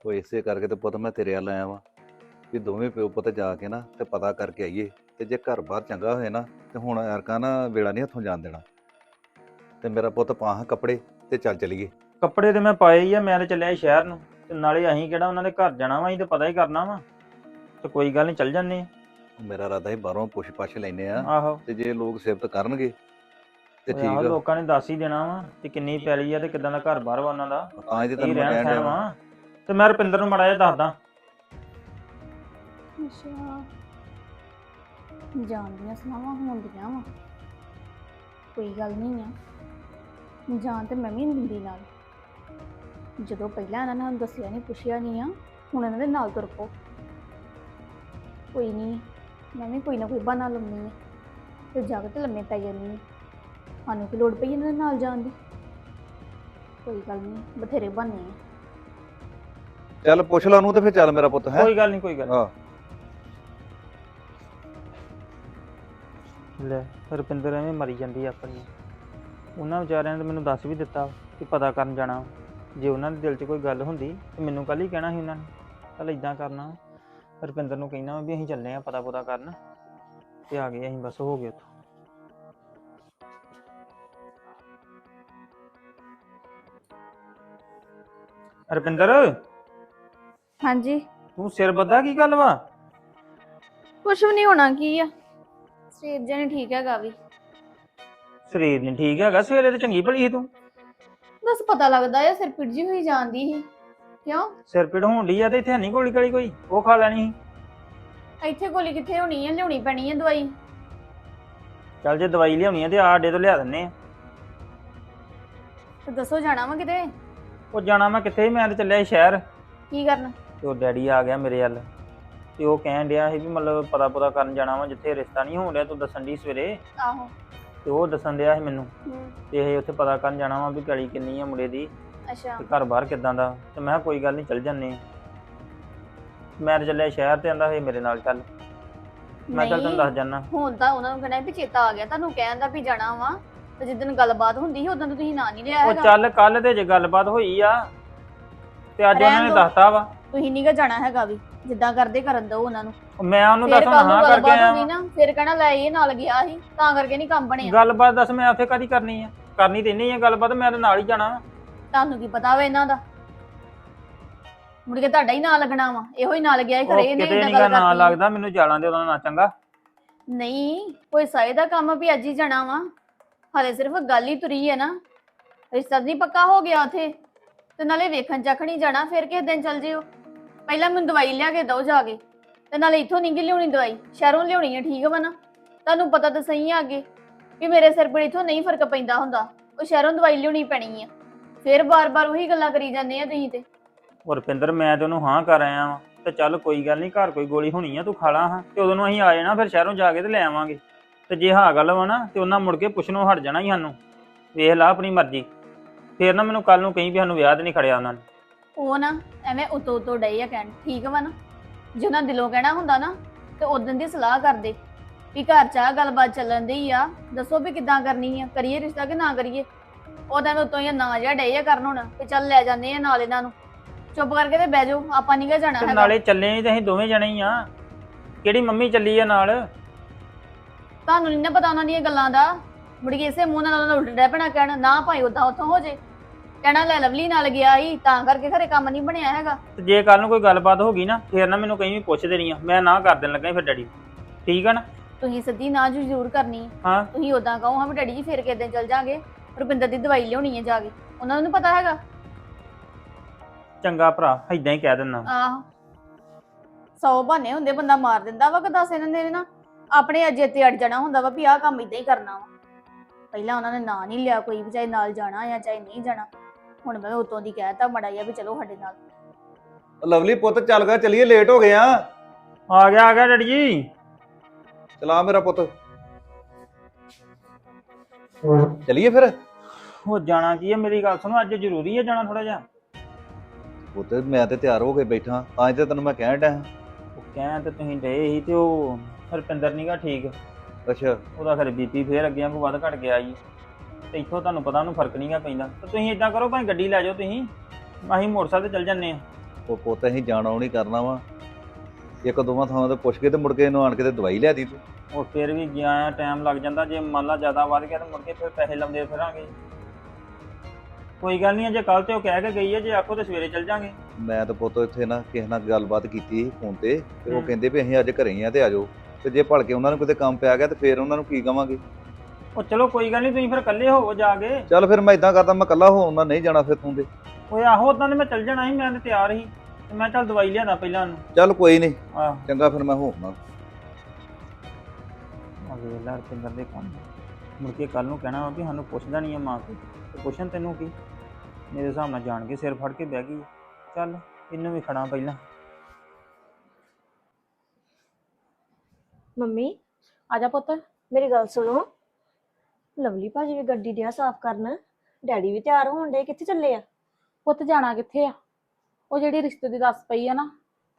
ਉਹ ਇਸੇ ਕਰਕੇ ਤੇ ਪੁੱਤ ਮੈਂ ਤੇਰੇ ਵੱਲ ਆਇਆ ਵਾਂ। ਵੀ ਦੋਵੇਂ ਪਿਓ ਪੁੱਤ ਜਾ ਕੇ ਨਾ ਤੇ ਪਤਾ ਕਰਕੇ ਆਈਏ। ਤੇ ਜੇ ਘਰ ਬਾਹਰ ਚੰਗਾ ਹੋਏ ਨਾ ਤੇ ਹੁਣ ਐਰਕਾ ਨਾ ਵੇਲਾ ਨਹੀਂ ਹੱਥੋਂ ਜਾਣ ਦੇਣਾ। ਤੇ ਮੇਰਾ ਪੁੱਤ ਪਾਹ ਕੱਪੜੇ ਤੇ ਚੱਲ ਚਲੀਏ। ਕੱਪੜੇ ਤੇ ਮੈਂ ਪਾਏ ਹੀ ਆ ਮੈਂ ਤੇ ਚੱਲਿਆ ਸੀ ਸ਼ਹਿਰ ਨੂੰ। ਤੇ ਨਾਲੇ ਅਸੀਂ ਕਿਹੜਾ ਉਹਨਾਂ ਦੇ ਘਰ ਜਾਣਾ ਵਾ ਅਸੀਂ ਤੇ ਪਤਾ ਹੀ ਕਰਨਾ ਵਾ। ਤੇ ਕੋਈ ਗੱਲ ਨਹੀਂ ਚੱਲ ਜੰਨੇ ਆ। ਮੇਰਾ ਇਰਾਦਾ ਸੀ ਬਾਹਰੋਂ ਪੁੱਛ ਪਛ ਲੈਨੇ ਆ। ਆਹੋ। ਤੇ ਜੇ ਲੋਕ ਸਿਫਤ ਕਰਨਗੇ ਤੇ ਠੀਕ ਆਹੋ ਆ। ਲੋਕਾਂ ਨੇ ਦੱਸ ਹੀ ਦੇਣਾ ਵਾ ਤੇ ਕਿੰਨੀ ਪੈਲੀ ਆ ਤੇ ਕਿਦਾਂ ਦਾ ਘਰ ਬਾਹਰ ਵਾ ਉਹਨਾਂ ਦਾ। ਤਾਂ ਹੀ ਤੇ ਕੀ ਤੈਨੂੰ ਮੈਂ ਰਹਿਣ ਕਹਿਣ ਸਹਿਣ ਡਿਆ ਵਾਂ। ਵਾ। ਤੇ ਮੈਂ ਰੁਪਿੰਦਰ ਨੂੰ ਮਾੜਾ ਜਿਹਾ ਦੱਸਦਾ। ਅੱਛਾ। ਜਾਣਦੀਆਂ ਸਲਾਹਾਂ ਹੁੰਦੀਆਂ ਵਾ। ਕੋਈ ਗੱਲ ਨਹੀਂ ਆ। ਜਾਣ ਤੇ ਮੈਂ ਵੀ ਨੀ ਦਿੰਦੀ ਨਾਲ। ਜਦੋਂ ਪਹਿਲਾਂ ਇਹਨਾਂ ਨੇ ਸਾਨੂੰ ਦੱਸਿਆ ਨਹੀਂ ਪੁੱਛਿਆ ਨਹੀਂ ਆ ਹੁਣ ਇਹਨਾਂ ਦੇ ਨਾਲ ਤੁਰ ਪੋ ਕੋਈ ਨਹੀਂ ਮੈਂ ਵੀ ਕੋਈ ਨਾ ਕੋਈ ਬਹਾਨਾ ਲੰਮੀ ਆ। ਤੇ ਜਾ ਕੇ ਤੇ ਲੰਮੇ ਪੈ ਜਾਂਦੀ ਆ। ਸਾਨੂੰ ਕੀ ਲੋੜ ਪਈ ਇਹਨਾਂ ਦੇ ਨਾਲ ਜਾਣ ਦੀ? ਕੋਈ ਗੱਲ ਨਹੀਂ ਬਥੇਰੇ ਬਹਾਨੇ ਆ। ਚੱਲ ਪੁੱਛ ਲਾ ਉਹਨੂੰ ਤੇ ਫਿਰ ਚੱਲ ਮੇਰਾ ਪੁੱਤ ਹੈ? ਕੋਈ ਗੱਲ ਨਹੀਂ ਕੋਈ ਗੱਲ ਨੀ। ਹਾਂ। ਲੈ ਰੁਪਿੰਦਰ ਐਵੇਂ ਮਰੀ ਜਾਂਦੀ ਆ ਆਪਣੀ। ਉਹਨਾਂ ਵਿਚਾਰਿਆਂ ਨੇ ਮੈਨੂੰ ਦੱਸ ਵੀ ਦਿੱਤਾ ਕਿ ਪਤਾ ਕਰਨ ਜਾਣਾ। ਜੇ ਉਹਨਾਂ ਦੇ ਦਿਲ 'ਚ ਕੋਈ ਗੱਲ ਹੁੰਦੀ ਤੇ ਮੈਨੂੰ ਕੱਲ ਹੀ ਕਹਿਣਾ ਸੀ ਉਹਨਾਂ ਨੇ। ਚੱਲ ਇਦਾਂ ਕਰਨਾ ਰੁਪਿੰਦਰ ਨੂੰ ਕਹਿਣਾ ਵੀ ਅਸੀਂ ਚੱਲੇ ਆ ਪਤਾ ਪਤਾ ਕਰਨ। ਤੇ ਆ ਗਏ ਅਸੀਂ ਬਸ ਹੋ ਗਏ ਉੱਥੋਂ। ਰੁਪਿੰਦਰ ਹਾਂਜੀ। ਤੂੰ ਸਿਰ ਬੱਧਾ ਕੀ ਗੱਲ ਵਾ? ਕੁਛ ਵੀ ਨਹੀਂ ਹੋਣਾ ਕੀ ਆ? ਸਰੀਰ ਜਣੇ ਠੀਕ ਹੈਗਾ ਵੀ। ਸਰੀਰ ਨਹੀਂ ਠੀਕ ਹੈਗਾ ਸਵੇਰੇ ਤੇ ਚੰਗੀ ਭਲੀ ਸੀ ਤੂੰ। ਬਸ ਪਤਾ ਲੱਗਦਾ ਆ ਸਿਰ ਪਿੜ ਜੀ ਹੋਈ ਜਾਂਦੀ ਸੀ। ਕਿਉਂ? ਸਿਰ ਪੀੜ ਹੋਣ ਡਈ ਆ ਤੇ ਇੱਥੇ ਨਹੀਂ ਗੋਲੀ ਗਲੀ ਕੋਈ ਉਹ ਖਾ ਲੈਣੀ ਸੀ। ਇੱਥੇ ਗੋਲੀ ਕਿੱਥੇ ਹੋਣੀ ਆ ਲਿਆਉਣੀ ਪੈਣੀ ਆ ਦਵਾਈ। ਚੱਲ ਜੇ ਦਵਾਈ ਲਿਆਉਣੀ ਆ ਤੇ ਆਡੇ ਤੋਂ ਲਿਆ ਦਿੰਨੇ ਆ। ਤੇ ਦੱਸੋ ਜਾਣਾ ਵਾ ਕਿਤੇ? ਉਹ ਜਾਣਾ ਮੈਂ ਕਿੱਥੇ ਮੈਂ ਤੇ ਚੱਲਿਆ ਸੀ ਸ਼ਹਿਰ। ਕੀ ਕਰਨਾ? ਤੇ ਉਹ ਡੈਡੀ ਆ ਗਿਆ ਮੇਰੇ ਵੱਲ। ਤੇ ਉਹ ਕਹਿਣ ਡਿਆ ਸੀ ਵੀ ਮਤਲਬ ਪਤਾ ਪਤਾ ਕਰਨ ਜਾਣਾ ਵਾ ਜਿੱਥੇ ਰਿਸ਼ਤਾ ਨਹੀਂ ਹੋਣ ਡਿਆ ਤੂੰ ਦੱਸਣ ਦੀ ਸਵੇਰੇ। ਆਹੋ। ਤੇ ਉਹ ਦੱਸਣ ਡਿਆ ਸੀ ਮੈਨੂੰ ਹੂੰ। ਤੇ ਇਹ ਉੱਥੇ ਪਤਾ ਕਰਨ ਜਾਣਾ ਵਾ ਵੀ ਗਲੀ ਕਿੰਨੀ ਆ ਮੁੰਡੇ ਦੀ ਅੱਛਾ। ਤੇ ਘਰ ਬਾਹਰ ਕਿੱਦਾਂ ਦਾ। ਤੇ ਮੈਂ ਕਿਹਾ ਕੋਈ ਗੱਲ ਨਹੀਂ ਚੱਲ ਜੰਨੇ ਮੈਂ ਤੇ ਚੱਲਿਆ ਸ਼ਹਿਰ ਤੇ ਆਂਦਾ ਸੀ ਮੇਰੇ ਨਾਲ ਚੱਲ। ਮੈਂ ਚੱਲ ਤੈਨੂੰ ਨਹੀਂ, ਦੱਸ ਜਾਨਾ। ਹੁਣ ਤਾਂ ਉਹਨਾਂ ਨੂੰ ਕਹਿਣਾ ਵੀ ਚੇਤਾ ਆ ਗਿਆ ਤੁਹਾਨੂੰ ਕਹਿਣ ਦਾ ਵੀ ਜਾਣਾ ਵਾ। ਤੇ ਜਿੱਦਣ ਗੱਲਬਾਤ ਹੁੰਦੀ ਸੀ ਉਦੋਂ ਤਾਂ ਤੁਸੀਂ ਨਾਂ ਨਹੀਂ ਲਿਆ ਉਹ ਹੈਗਾ। ਚੱਲ ਕੱਲ ਤੇ ਜੇ ਗੱਲਬਾਤ ਹੋਈ ਆ ਤੇ ਅੱਜ ਉਹਨਾਂ ਰਹਿਣ ਨੇ ਦਿਓ। ਦੱਸਤਾ ਵਾ। ਤੁਸੀਂ ਨਹੀਂਗਾ ਜਾਣਾ ਹੈਗਾ ਵੀ। ਜਿੱਦਾਂ ਕਰਦੇ ਕਰਨ ਦੋ ਉਹਨਾਂ ਨੂੰ। ਮੈਂ ਉਹਨੂੰ ਫਿਰ ਦੱਸਾਂ ਕੱਲ ਨੂੰ ਹਾਂ ਕਰਕੇ ਗੱਲਬਾਤ ਆਇਆ ਨਾ ਫਿਰ ਕਹਿਣਾ ਲੈ ਇਹ ਨਾਲ ਗਿਆ ਸੀ ਤਾਂ ਕਰਕੇ ਨਹੀਂ ਕੰਮ ਬਣਿਆ। ਗੱਲਬਾਤ ਦੱਸ ਮੈਂ ਉੱਥੇ ਕਾਦੀ ਕਰਨੀ ਆ? ਕਰਨੀ ਤੇ ਨਹੀਂ ਆ ਗੱਲਬਾਤ ਮੈਂ ਤੇ ਨਾਲ ਹੀ ਜਾਣਾ। ਤੁਹਾਨੂੰ ਕੀ ਪਤਾ ਵਾ ਇਹਨਾਂ ਦਾ? ਮੁੜ ਕੇ ਤੁਹਾਡਾ ਹੀ ਨਾਂ ਲੱਗਣਾ ਵਾ ਇਹੋ ਹੀ ਨਾਂ ਲੱਗਿਆ ਸੀ ਉਹ ਖਰੇ ਇਹਨੇ ਕਿਤੇ ਨਹੀਂ ਗੱਲ ਨਾਂ ਕਰਤੀ? ਲੱਗਦਾ ਮੈਨੂੰ ਜਾਲਾਂ ਦੇ ਉਹਦਾ ਨਾਂ ਚੰਗਾ। ਨਹੀਂ ਕੋਈ ਸਾਇ ਦਾ ਕੰਮ ਵੀ ਅੱਜ ਹੀ ਜਾਣਾ ਵਾ। ਹਾਲੇ ਸਿਰਫ ਗੱਲ ਹੀ ਤੁਰੀ ਹੈ ਨਾ। ਰਿਸ਼ਤਾ ਨਹੀਂ ਪੱਕਾ ਹੋ ਗਿਆ ਉਥੇ। ਤੇ ਨਾਲੇ ਵੇਖਣ ਚੱਖਣੀ ਜਾਣਾ ਫਿਰ ਕਿਸੇ ਦਿਨ ਚੱਲ ਜਿਓ। ਪਹਿਲਾਂ ਮੈਨੂੰ ਦਵਾਈ ਲਿਆ ਕੇ ਦਿਓ ਜਾ ਕੇ, ਤੇ ਨਾਲੇ ਇੱਥੋਂ ਨਹੀਂ ਗੀ ਲਿਆਉਣੀ ਦਵਾਈ, ਸ਼ਹਿਰੋਂ ਲਿਆਉਣੀ ਹੈ ਠੀਕ ਵਾ ਨਾ? ਤੁਹਾਨੂੰ ਪਤਾ ਤਾਂ ਸਹੀ ਆ ਅੱਗੇ ਕਿ ਮੇਰੇ ਸਿਰ ਪਰ ਇੱਥੋਂ ਨਹੀਂ ਫ਼ਰਕ ਪੈਂਦਾ ਹੁੰਦਾ, ਉਹ ਸ਼ਹਿਰੋਂ ਦਵਾਈ ਲਿਆਉਣੀ ਪੈਣੀ ਆ। ਫਿਰ ਬਾਰ-ਬਾਰ ਉਹੀ ਗੱਲਾਂ ਕਰੀ ਜਾਂਦੇ ਆ ਤੁਸੀਂ ਤੇ। ਉਹ ਰੁਪਿੰਦਰ, ਮੈਂ ਤੇ ਉਹਨੂੰ ਹਾਂ ਕਰ ਆਇਆ ਵਾਂ, ਤੇ ਚੱਲ ਕੋਈ ਗੱਲ ਨਹੀਂ, ਘਰ ਕੋਈ ਗੋਲੀ ਹੋਣੀ ਆ, ਤੂੰ ਖਾ ਲਾ ਹਾਂ, ਤੇ ਉਦੋਂ ਨੂੰ ਅਸੀਂ ਆ ਜਾਣਾ, ਫਿਰ ਸ਼ਹਿਰੋਂ ਜਾ ਕੇ ਤੇ ਲੈ ਆਵਾਂਗੇ। ਤੇ ਜੇ ਹਾਂ ਗੱਲ ਵਾ ਨਾ, ਤੇ ਉਹਨਾਂ ਮੁੜ ਕੇ ਪੁੱਛਣੋਂ ਹਟ ਜਾਣਾ ਹੀ ਸਾਨੂੰ। ਵੇਖ ਲਾ ਆਪਣੀ ਮਰਜ਼ੀ। ਫੇਰ ਨਾ ਮੈਨੂੰ ਕੱਲ ਨੂੰ ਕਹੀਂ ਵੀ ਸਾਨੂੰ ਵਿਆਹ ਤੇ ਨਹੀਂ ਖੜਿਆ ਉਹਨਾਂ ਨੇ। ਉਹ ਨਾ ਐਵੇਂ ਉਤੋਂ ਉਤੋਂ ਡਏ ਆ ਕਹਿਣ ਠੀਕ ਵਾ ਨਾ? ਜੇ ਉਹਨਾਂ ਦਿਲੋਂ ਕਹਿਣਾ ਹੁੰਦਾ ਨਾ ਤੇ ਉਦੋਂ ਦੀ ਸਲਾਹ ਕਰਦੇ। ਵੀ ਘਰ ਚ ਆ ਗੱਲਬਾਤ ਚੱਲਣ ਦੀ ਆ ਦੱਸੋ ਵੀ ਕਿੱਦਾਂ ਕਰਨੀ ਆ ਕਰੀਏ ਰਿਸ਼ਤਾ ਕਿ ਨਾ ਕਰੀਏ? ਉਹਦਾਂ ਉਤੋਂ ਹੀ ਨਾ ਜਿਹਾ ਡਏ ਆ ਕਰਨ ਹੁਣ ਤੇ ਚੱਲ ਲੈ ਜਾਂਦੇ ਆ ਨਾਲ ਇਹਨਾਂ ਨੂੰ। ਚੁੱਪ ਕਰਕੇ ਤੇ ਬਹਿ ਜਾਓ ਆਪਾਂ ਨਹੀਂ ਗਾ ਜਾਣਾ ਤੇ ਹੈਗਾ। ਨਾਲੇ ਚੱਲੇ ਨੀ ਤੇ ਅਸੀਂ ਦੋਵੇਂ ਜਣੇ ਹੀ ਆ। ਕਿਹੜੀ ਮੰਮੀ ਚੱਲੀ ਆ ਨਾਲ? ਤੁਹਾਨੂੰ ਨਹੀਂ ਨਾ ਪਤਾ ਉਹਨਾਂ ਦੀਆਂ ਗੱਲਾਂ ਦਾ। ਮੁੜ ਕੇ ਇਸੇ ਮੂੰਹ ਨਾਲ ਉਹਨਾਂ ਉਲਟ ਡੈ ਪੈਣਾ ਕਹਿਣ ਨਾ ਭਾਈ ਉਦਾਂ ਉੱਥੋਂ ਹੋ ਜੇ। ਕਹਿਣਾ ਲੈ ਲਵਲੀ ਨਾਲ ਗਿਆ ਸੀ ਤਾਂ ਕਰਕੇ ਘਰੇ ਕੰਮ ਨਹੀਂ ਬਣਿਆ ਹੈਗਾ। ਤੇ ਜੇ ਕੱਲ ਨੂੰ ਕੋਈ ਗੱਲਬਾਤ ਹੋ ਗਈ ਨਾ ਫੇਰ ਨਾ ਮੈਨੂੰ ਕਹੀਂ ਵੀ ਪੁੱਛਦੇ ਨਹੀਂ ਆ। ਮੈਂ ਨਾ ਕਰ ਦੇਣ ਲੱਗਾ ਸੀ ਫਿਰ ਡੈਡੀ ਨੂੰ। ਠੀਕ ਆ ਨਾ? ਤੁਸੀਂ ਸਿੱਧੀ ਨਾ ਜੀ ਜ਼ਰੂਰ ਕਰਨੀ। ਹੈ। ਤੁਸੀਂ ਉਦਾਂ ਕਹੋ ਹਾਂ ਵੀ ਡੈਡੀ ਜੀ ਫੇਰ ਕਿਤੇ ਚੱਲ ਜਾਾਂਗੇ। ਰੁਪਿੰਦਰ ਦੀ ਦਵਾਈ ਲਿਆਉਣੀ ਹੈ ਜਾ ਕੇ। ਉਹਨਾਂ ਨੂੰ ਨੀ ਪਤਾ ਹੈਗਾ? ਚੰਗਾ ਭਰਾ ਏਦਾਂ ਹੀ ਕਹਿ ਦਿੰਦਾ। ਆਹੋ। ਸੌ ਬਹਾਨੇ ਹੁੰਦੇ ਬੰਦਾ ਮਾਰ ਦਿੰਦਾ ਵਾ ਕਿ ਦੱਸ ਇਹਨਾਂ ਦੇ ਨਾ। ਆਪਣੇ ਅਜੇ ਤੇ ਅੜ ਜਾਣਾ ਹੁੰਦਾ ਵਾ ਵੀ ਆਹ ਕੰਮ ਇਦਾਂ ਹੀ ਕਰਨਾ ਵਾ। ਪਹਿਲਾਂ ਉਹਨਾਂ ਨੇ ਨਾਂ ਨਹੀਂ ਲਿਆ ਕੋਈ ਵੀ ਚਾਹੇ ਨਾਲ ਜਾਣਾ ਜਾਂ ਚਾਹੇ ਨਹੀਂ ਜਾਣਾ। ਹੁਣ ਮੈਂ ਉਤੋਂ ਦੀ ਕਹਿਤਾ ਮੜਾ ਜਿਹਾ ਵੀ ਚਲੋ ਸਾਡੇ ਨਾਲ। ਲਵਲੀ ਪੁੱਤ ਚੱਲ ਗਾ ਚਲੀਏ ਲੇਟ ਹੋ ਗਏ ਆ। ਆ ਗਿਆ ਆ ਗਿਆ ਡੈਡੀ ਜੀ। ਚਲਾ ਮੇਰਾ ਪੁੱਤ। ਚਲੀਏ ਫਿਰ? ਹੋ ਜਾਣਾ ਕੀ ਹੈ ਮੇਰੀ ਗੱਲ ਸੁਣੋ ਅੱਜ ਜ਼ਰੂਰੀ ਹੈ ਜਾਣਾ ਥੋੜਾ ਜਿਹਾ। ਪੁੱਤ ਮੈਂ ਤੇ ਤਿਆਰ ਹੋ ਕੇ ਬੈਠਾ ਤਾਂ ਹੀ ਤੇ ਤੈਨੂੰ ਮੈਂ ਕਹਿਣ ਡਿਆ। ਉਹ ਕਹਿਣ ਤੇ ਤੁਸੀਂ ਡਏ ਸੀ ਤੇ ਉਹ ਹਰਪਿੰਦਰ ਨੀਗਾ ਠੀਕ। ਅੱਛਾ। ਉਹਦਾ ਫਿਰ ਬੀਪੀ ਫੇਰ ਅੱਗੇ ਵਾਂਗੂ ਵੱਧ ਘਟ ਗਿਆ ਜੀ। ਤੇ ਇੱਥੋਂ ਤੁਹਾਨੂੰ ਪਤਾ ਉਹਨੂੰ ਫ਼ਰਕ ਨਹੀਂਗਾ ਪੈਂਦਾ। ਤੇ ਤੁਸੀਂ ਇਦਾਂ ਕਰੋ ਭਾਵੇਂ ਗੱਡੀ ਲੈ ਜਾਓ ਤੁਸੀਂ ਅਸੀਂ ਮੋਟਰਸਾਈਕਲ ਤੇ ਚੱਲ ਜੰਨੇ ਆ ਉਹ ਪੁੱਤ ਅਸੀਂ ਜਾਣਾ ਉਹ ਨਹੀਂ ਕਰਨਾ ਵਾ। ਇੱਕ ਦੋਵਾਂ ਥਾਵਾਂ ਤੇ ਪੁੱਛ ਕੇ ਤੇ ਮੁੜ ਕੇ ਇਹਨੂੰ ਆਣ ਕੇ ਤੇ ਦਵਾਈ ਲਿਆ ਦੀ ਤੂੰ। ਉਹ ਫਿਰ ਵੀ ਗਿਆ ਆ ਟਾਈਮ ਲੱਗ ਜਾਂਦਾ। ਜੇ ਮੰਨ ਲਾ ਜ਼ਿਆਦਾ ਵੱਧ ਗਿਆ ਤਾਂ ਮੁੜ ਕੇ ਫਿਰ ਪੈਸੇ ਲਾਉਂਦੇ ਫਿਰਾਂਗੇ। ਕੋਈ ਗੱਲ ਨਹੀਂ ਜੇ ਕੱਲ ਤੇ ਉਹ ਕਹਿ ਕੇ ਗਈ ਹੈ ਜੇ ਆਖੋ ਤੇ ਸਵੇਰੇ ਚੱਲ ਜਾਾਂਗੇ। ਮੈਂ ਤਾਂ ਪੁੱਤ ਇੱਥੇ ਨਾ ਕਿਸੇ ਨਾਲ ਗੱਲਬਾਤ ਕੀਤੀ ਸੀ ਫੋਨ ਤੇ ਤੇ ਉਹ ਹੂੰ। ਕਹਿੰਦੇ ਵੀ ਅਸੀਂ ਅੱਜ ਘਰੇ ਹੀ ਆ ਤੇ ਆਜੋ ਤੇ ਜੇ ਭੜ ਕੇ ਉਹਨਾਂ ਨੂੰ ਕਿਤੇ ਕੰਮ ਪਿਆ ਗਿਆ ਤੇ ਫੇਰ ਉਹਨਾਂ ਨੂੰ ਕੀ ਕਵਾਂਗੇ? ਉਹ ਚਲੋ ਕੋਈ ਗੱਲ ਨਹੀਂ ਤੁਸੀਂ ਫਿਰ ਇਕੱਲੇ ਹੋਵੋ ਜਾ ਕੇ। ਚੱਲ ਫਿਰ ਮੈਂ ਇਦਾਂ ਕਰਦਾ ਮੈਂ ਇਕੱਲਾ ਹੋਉਂਦਾ ਨਹੀਂ ਜਾਣਾ ਫਿਰ ਤੂੰ ਤੇ ਓਏ ਆਹੋ ਉਦਾਂ ਤੇ ਮੈਂ ਚੱਲ ਜਾਣਾ ਸੀ ਮੈਂ ਤੇ ਤਿਆਰ ਸੀ। ਤੇ ਮੈਂ ਚੱਲ ਦਵਾਈ ਲਿਆਦਾ ਪਹਿਲਾਂ ਨੂੰ। ਚੱਲ ਕੋਈ ਨਹੀਂ ਆਹ। ਚੰਗਾ ਫਿਰ ਮੈਂ ਹੋਉਂਦਾ ਅਗੇ ਲਾ ਰਪਿੰਦਰ ਦੇ ਕੰਮ। ਮੁੜ ਕੇ ਕੱਲ ਨੂੰ ਕਹਿਣਾ ਵਾ ਵੀ ਸਾਨੂੰ ਪੁੱਛਦਾ ਨਹੀਂ ਆ ਮਾਂ ਕੋ ਤੇ ਪੁੱਛਣ ਤੈਨੂੰ ਕੀ? ਮੇਰੇ ਹਿਸਾਬ ਨਾਲ ਜਾਣ ਕੇ ਸਿਰ ਫੜ ਕੇ ਬਹਿ ਗਈ। ਚੱਲ ਇਹਨੂੰ ਵੀ ਖੜਾ ਪਹਿਲਾਂ। ਮੰਮੀ ਆ ਜਾ ਪੁੱਤ। ਮੇਰੀ ਗੱਲ ਸੁਣੋ। ਲਵਲੀ ਭਾਜੀ ਵੀ ਗੱਡੀ ਡਿਆ ਸਾਫ਼ ਕਰਨ। ਡੈਡੀ ਵੀ ਤਿਆਰ ਹੋਣ ਡੇ ਕਿੱਥੇ ਚੱਲੇ ਆ? ਪੁੱਤ ਜਾਣਾ ਕਿੱਥੇ ਆ? ਉਹ ਜਿਹੜੀ ਰਿਸ਼ਤੇ ਦੀ ਦੱਸ ਪਈ ਆ ਨਾ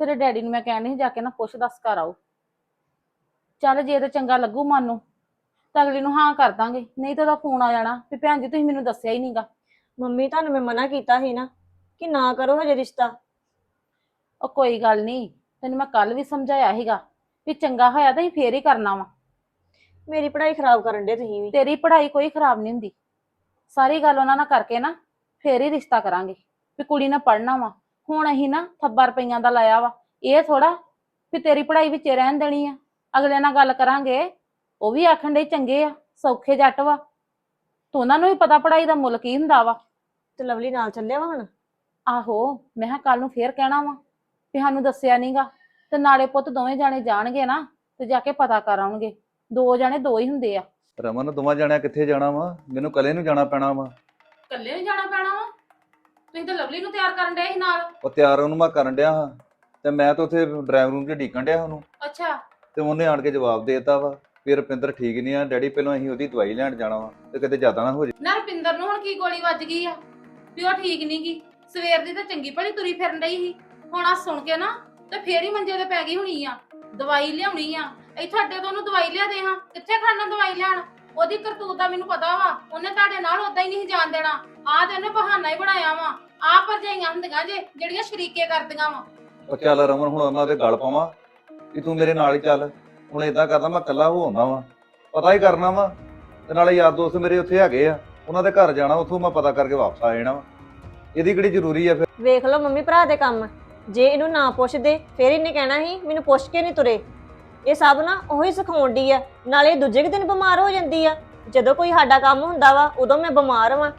ਤੇਰੇ ਡੈਡੀ ਨੂੰ ਮੈਂ ਕਹਿਣੀ ਸੀ ਜਾ ਕੇ ਨਾ ਪੁੱਛ ਦੱਸ ਕਰ ਆਓ। ਚੱਲ ਜੇ ਤੇ ਚੰਗਾ ਲੱਗੂ ਮਨ ਨੂੰ ਤਾਂ ਅਗਲੀ ਨੂੰ ਹਾਂ ਕਰ ਦਾਂਗੇ। ਨਹੀਂ ਤਾਂ ਉਹਦਾ ਫੋਨ ਆ ਜਾਣਾ ਵੀ ਭੈਣ ਜੀ ਤੁਸੀਂ ਮੈਨੂੰ ਦੱਸਿਆ ਹੀ ਨਹੀਂਗਾ ਮੰਮੀ ਤੁਹਾਨੂੰ ਮੈਂ ਮਨਾ ਕੀਤਾ ਸੀ ਨਾ ਕਿ ਨਾ ਕਰੋ ਹਜੇ ਰਿਸ਼ਤਾ। ਉਹ ਕੋਈ ਗੱਲ ਨਹੀਂ ਤੈਨੂੰ ਮੈਂ ਕੱਲ ਵੀ ਸਮਝਾਇਆ ਸੀਗਾ ਵੀ ਚੰਗਾ ਹੋਇਆ ਤਾਂ ਅਸੀਂ ਫੇਰ ਹੀ ਕਰਨਾ ਵਾ। ਮੇਰੀ ਪੜ੍ਹਾਈ ਖਰਾਬ ਕਰਨ ਡੇ ਤੁਸੀਂ ਵੀ। ਤੇਰੀ ਪੜ੍ਹਾਈ ਕੋਈ ਖਰਾਬ ਨਹੀਂ ਹੁੰਦੀ। ਸਾਰੀ ਗੱਲ ਉਹਨਾਂ ਨਾਲ ਕਰਕੇ ਨਾ ਫੇਰ ਹੀ ਰਿਸ਼ਤਾ ਕਰਾਂਗੇ। ਵੀ ਕੁੜੀ ਨੇ ਪੜ੍ਹਨਾ ਵਾ ਹੁਣ ਅਸੀਂ ਨਾ ਥੱਬਾ ਰੁਪਈਆਂ ਦਾ ਲਾਇਆ ਵਾ। ਇਹ ਥੋੜਾ ਵੀ ਤੇਰੀ ਪੜ੍ਹਾਈ ਵਿੱਚ ਰਹਿਣ ਦੇਣੀ ਆ। ਅਗਲੇ ਨਾਲ ਗੱਲ ਕਰਾਂਗੇ ਉਹ ਵੀ ਆਖਣ ਦੇ ਚੰਗੇ ਆ ਸੌਖੇ ਜੱਟ ਵਾ। ਤੇ ਉਹਨਾਂ ਨੂੰ ਵੀ ਪਤਾ ਪੜ੍ਹਾਈ ਦਾ ਮੁੱਲ ਕੀ ਹੁੰਦਾ ਵਾ। ਤੇ ਲਵਲੀ ਨਾਲ ਚੱਲਿਆ ਵਾ ਹੁਣ? ਆਹੋ ਮੈਂ ਕਿਹਾ ਕੱਲ ਨੂੰ ਫੇਰ ਕਹਿਣਾ ਵਾ ਵੀ ਸਾਨੂੰ ਦੱਸਿਆ ਨਹੀਂਗਾ ਤੇ ਨਾਲੇ ਪੁੱਤ ਦੋਵੇਂ ਜਾਣੇ ਜਾਣਗੇ ਨਾ ਤੇ ਜਾ ਕੇ ਪਤਾ ਕਰ ਆਉਣਗੇ। ਦੋ ਜਾਣੇ ਦੋ ਹੀ ਹੁੰਦੇ ਆ। ਰਮਨ ਦੋਵਾਂ ਜਾਣਿਆਂ ਕਿੱਥੇ ਜਾਣਾ ਵਾ? ਮੈਨੂੰ ਕੱਲੇ ਨੂੰ ਜਾਣਾ ਪੈਣਾ ਵਾ। ਇਕੱਲੇ ਵੀ ਜਾਣਾ ਪੈਣਾ ਵਾ? ਤੁਸੀਂ ਤਾਂ ਲਵਲੀ ਨੂੰ ਤਿਆਰ ਕਰਨ ਡਏ ਸੀ ਨਾਲ। ਉਹ ਤਿਆਰ ਉਹਨੂੰ ਮੈਂ ਕਰਨ ਡਿਆ ਹਾਂ। ਤੇ ਮੈਂ ਤਾਂ ਉੱਥੇ ਡਰਾਈਵ ਰੂਮ 'ਚ ਢੀਕਣ ਡਿਆ ਉਹਨੂੰ। ਅੱਛਾ। ਤੇ ਉਹਨੇ ਆਣ ਕੇ ਜਵਾਬ ਦੇ ਦਿੱਤਾ ਵਾ ਵੀ ਰੁਪਿੰਦਰ ਠੀਕ ਨਹੀਂ ਆ। ਡੈਡੀ ਪਹਿਲਾਂ ਅਸੀਂ ਉਹਦੀ ਦਵਾਈ ਲੈਣ ਜਾਣਾ ਵਾ ਤੇ ਕਿਤੇ ਜ਼ਿਆਦਾ ਨਾ ਹੋ ਜਾਏ। ਨਾ ਰਪਿੰਦਰ ਨੂੰ ਹੁਣ ਕੀ ਗੋਲੀ ਵੱਜ ਗਈ ਆ? ਵੀ ਉਹ ਠੀਕ ਨਹੀਂ ਗੀ। ਸਵੇਰ ਦੀ ਤਾਂ ਚੰਗੀ ਭਲੀ ਤੁਰੀ ਫਿਰਨ ਡਈ ਸੀ। ਹੁਣ ਆ ਸੁਣ ਕੇ ਨਾ ਤੇ ਫੇਰ ਹੀ ਮੰਜੇ ਤੇ ਪੈ ਗਈ ਹੋਣੀ ਆ। ਦਵਾਈ ਲਿਆਉਣੀ ਆ। ਇੱਥੇ ਅੱਡੇ ਤੋਂ ਉਹਨੂੰ ਦਵਾਈ ਲਿਆ ਦੇ ਹਾਂ। ਕਿੱਥੇ ਖੜਨਾ ਦਵਾਈ ਲੈਣ ਉਹਦੀ ਕਰਤੂਤ ਦਾ ਮੈਨੂੰ ਪਤਾ ਵਾ। ਉਹਨੇ ਤੁਹਾਡੇ ਨਾਲ ਉਦਾਂ ਹੀ ਨਹੀਂ ਜਾਣ ਦੇਣਾ। ਆਹ ਤੇ ਉਹਨੇ ਬਹਾਨਾ ਹੀ ਬਣਾਇਆ ਵਾ। ਆਹ ਭਰਜਾਈਆਂ ਹੁੰਦੀਆਂ ਜੇ ਜਿਹੜੀਆਂ ਸ਼ਰੀਕੇ ਕਰਦੀਆਂ ਵਾ। ਉਹ ਚੱਲ ਰਮਨ ਹੁਣ ਉਹਨਾਂ ਦੇ ਗੱਲ ਪਾਵਾਂ। ਵੀ ਤੂੰ ਮੇਰੇ ਨਾਲ ਹੀ ਚੱਲ। ਹੁਣ ਇਦਾਂ ਕਰਦਾ ਮੈਂ ਇਕੱਲਾ ਹੋ ਆਉਂਦਾ ਵਾਂ। ਪਤਾ ਹੀ ਕਰਨਾ ਵਾ। ਤੇ ਨਾਲੇ ਯਾਰ ਦੋਸਤ ਮੇਰੇ ਉੱਥੇ ਹੈਗੇ ਆ। ਉਹਨਾਂ ਦੇ ਘਰ ਜਾਣਾ ਉੱਥੋਂ ਮੈਂ ਪਤਾ ਕਰਕੇ ਵਾਪਸ ਆ ਜਾਣਾ ਵਾ। ਇਹਦੀ ਕਿਹੜੀ ਜ਼ਰੂਰੀ ਆ ਫਿਰ? ਵੇਖ ਲਓ ਮੰਮੀ ਭਰਾ ਦੇ ਕੰਮ। ਜੇ ਇਹਨੂੰ ਨਾ ਪੁੱਛਦੇ ਫਿਰ ਇਹਨੇ ਕਹਿਣਾ ਸੀ ਮੈਨੂੰ ਪੁੱਛ ਕੇ ਨਹੀਂ ਤੁਰੇ। ਇਹ ਸਭ ਨਾ ਉਹੀ ਸਿਖਾਉਂਦੀ ਆ ਨਾਲੇ ਦੂਜੇ ਕੁ ਦਿਨ ਬਿਮਾਰ ਹੋ ਜਾਂਦੀ ਆ। ਜਦੋਂ ਕੋਈ ਸਾਡਾ ਕੰਮ ਹੁੰਦਾ ਵਾ ਉਦੋਂ ਮੈਂ ਬਿਮਾਰ ਵਾਂ।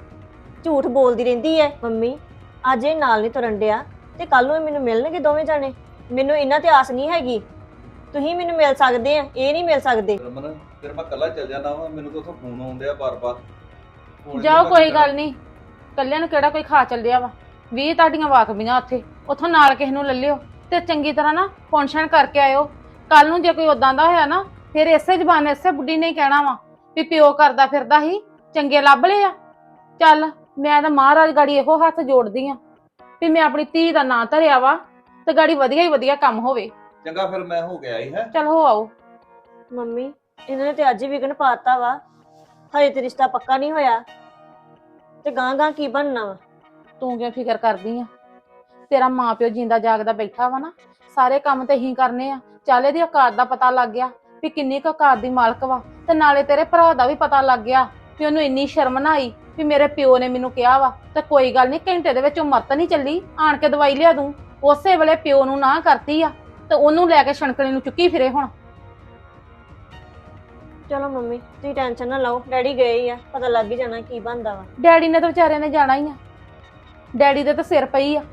ਝੂਠ ਬੋਲਦੀ ਰਹਿੰਦੀ ਐ ਮੰਮੀ ਅੱਜ ਇਹ ਨਾਲ ਨਹੀਂ ਤੁਰਨ ਡਿਆ ਤੇ ਕੱਲ ਨੂੰ ਇਹ ਮੈਨੂੰ ਮਿਲਣਗੇ ਦੋਵੇਂ ਜਾਣੇ। ਮੈਨੂੰ ਇਹਨਾਂ ਤੇ ਆਸ ਨਹੀਂ ਹੈਗੀ। ਤੁਸੀਂ ਮੈਨੂੰ ਮਿਲ ਸਕਦੇ ਆ ਇਹ ਨਹੀਂ ਮਿਲ ਸਕਦੇ। ਰਮਨ ਫਿਰ ਮੈਂ ਇਕੱਲਾ ਚੱਲ ਜਾਣਾ ਵਾ ਮੈਨੂੰ ਤਾਂ ਉੱਥੋਂ ਫੋਨ ਆਉਂਦੇ ਆ ਬਾਰ-ਬਾਰ। ਹੁਣ ਜਾਓ ਕੋਈ ਗੱਲ ਨਹੀਂ ਕੱਲਿਆਂ ਨੂੰ ਕਿਹੜਾ ਕੋਈ ਖਾ ਚੱਲਿਆ ਵਾ? ਵੀ ਤੁਹਾਡੀਆਂ ਵਾਕਬੀਆਂ ਉੱਥੇ ਉੱਥੋਂ ਨਾਲ ਕਿਸੇ ਨੂੰ ਲੈ ਲਿਓ ਤੇ ਚੰਗੀ ਤਰ੍ਹਾਂ ਨਾ ਪੌਂਛਣ ਕਰਕੇ ਆਇਓ। ਕੱਲ ਨੂੰ ਜੇ ਕੋਈ ਉਦਾਂ ਦਾ ਹੋਇਆ ਨਾ ਫਿਰ ਇਸੇ ਜ਼ਬਾਨ ਇਸੇ ਬੁੱਢੀ ਨੇ ਹੀ ਕਹਿਣਾ ਵਾ ਵੀ ਪਿਓ ਕਰਦਾ ਫਿਰਦਾ ਸੀ ਚੰਗੇ ਲੱਭ ਲਏ ਆ। ਚੱਲ ਮੈਂ ਤਾਂ ਮਹਾਰਾਜ ਗਾੜੀ ਇਹੋ ਹੱਥ ਜੋੜਦੀ ਆ ਵੀ ਮੈਂ ਆਪਣੀ ਧੀ ਦਾ ਨਾਂ ਧਰਿਆ ਵਾ ਤੇ ਗਾੜੀ ਵਧੀਆ ਹੀ ਵਧੀਆ ਕੰਮ ਹੋਵੇ। ਚੰਗਾ ਫਿਰ ਮੈਂ ਹੋ ਗਿਆ ਹੀ ਹੈ? ਚੱਲ ਹੋ ਆਓ। ਮੰਮੀ ਇਹਨਾਂ ਨੇ ਤੇ ਅੱਜ ਹੀ ਵਿਗਨ ਪਾਤਾ ਵਾ। ਹਜੇ ਤੇ ਰਿਸ਼ਤਾ ਪੱਕਾ ਨਹੀਂ ਹੋਇਆ। ਤੇ ਗਾਂ ਗਾਂ ਕੀ ਬਣਨਾ ਵਾ? ਤੂੰ ਕਿਉਂ ਫਿਕਰ ਕਰਦੀ ਆ? ਤੇਰਾ ਮਾਪਿਓ ਜਿੰਦਾ ਜਾਗਦਾ ਬੈਠਾ ਵਾ ਨਾ ਸਾਰੇ ਕੰਮ ਤੇ ਹੀ ਕਰਨੇ ਆ। ਚੱਲ ਇਹਦੀ ਔਕਾਤ ਦਾ ਪਤਾ ਲੱਗ ਗਿਆ ਵੀ ਕਿੰਨੀ ਕੁ ਔਕਾਤ ਦੀ ਮਾਲਕ ਵਾ ਤੇ ਨਾਲੇ ਤੇਰੇ ਭਰਾ ਦਾ ਵੀ ਪਤਾ ਲੱਗ ਗਿਆ ਵੀ ਉਹਨੂੰ ਇੰਨੀ ਸ਼ਰਮ ਨਾ ਆਈ ਵੀ ਮੇਰੇ ਪਿਓ ਨੇ ਮੈਨੂੰ ਕਿਹਾ ਵਾ ਤੇ ਕੋਈ ਗੱਲ ਨਹੀਂ ਘੰਟੇ ਦੇ ਵਿੱਚ ਉਹ ਮਰਤ ਨਹੀਂ ਚੱਲੀ ਆਣ ਕੇ ਦਵਾਈ ਲਿਆ ਦੂੰ। ਉਸੇ ਵੇਲੇ ਪਿਓ ਨੂੰ ਨਾ ਕਰਤੀ ਆ ਤੇ ਉਹਨੂੰ ਲੈ ਕੇ ਛਣਕਣੇ ਨੂੰ ਚੁੱਕੀ ਫਿਰੇ ਹੁਣ। ਚਲੋ ਮੰਮੀ ਤੁਸੀਂ ਟੈਨਸ਼ਨ ਨਾ ਲਓ ਡੈਡੀ ਗਏ ਹੀ ਆ ਪਤਾ ਲੱਗ ਹੀ ਜਾਣਾ ਕੀ ਬਣਦਾ ਵਾ। ਡੈਡੀ ਨੇ ਤਾਂ ਵਿਚਾਰਿਆਂ ਨੇ ਜਾਣਾ ਹੀ ਆ। ਡੈਡੀ ਦੇ ਤਾਂ ਸਿਰ ਪਈ ਆ।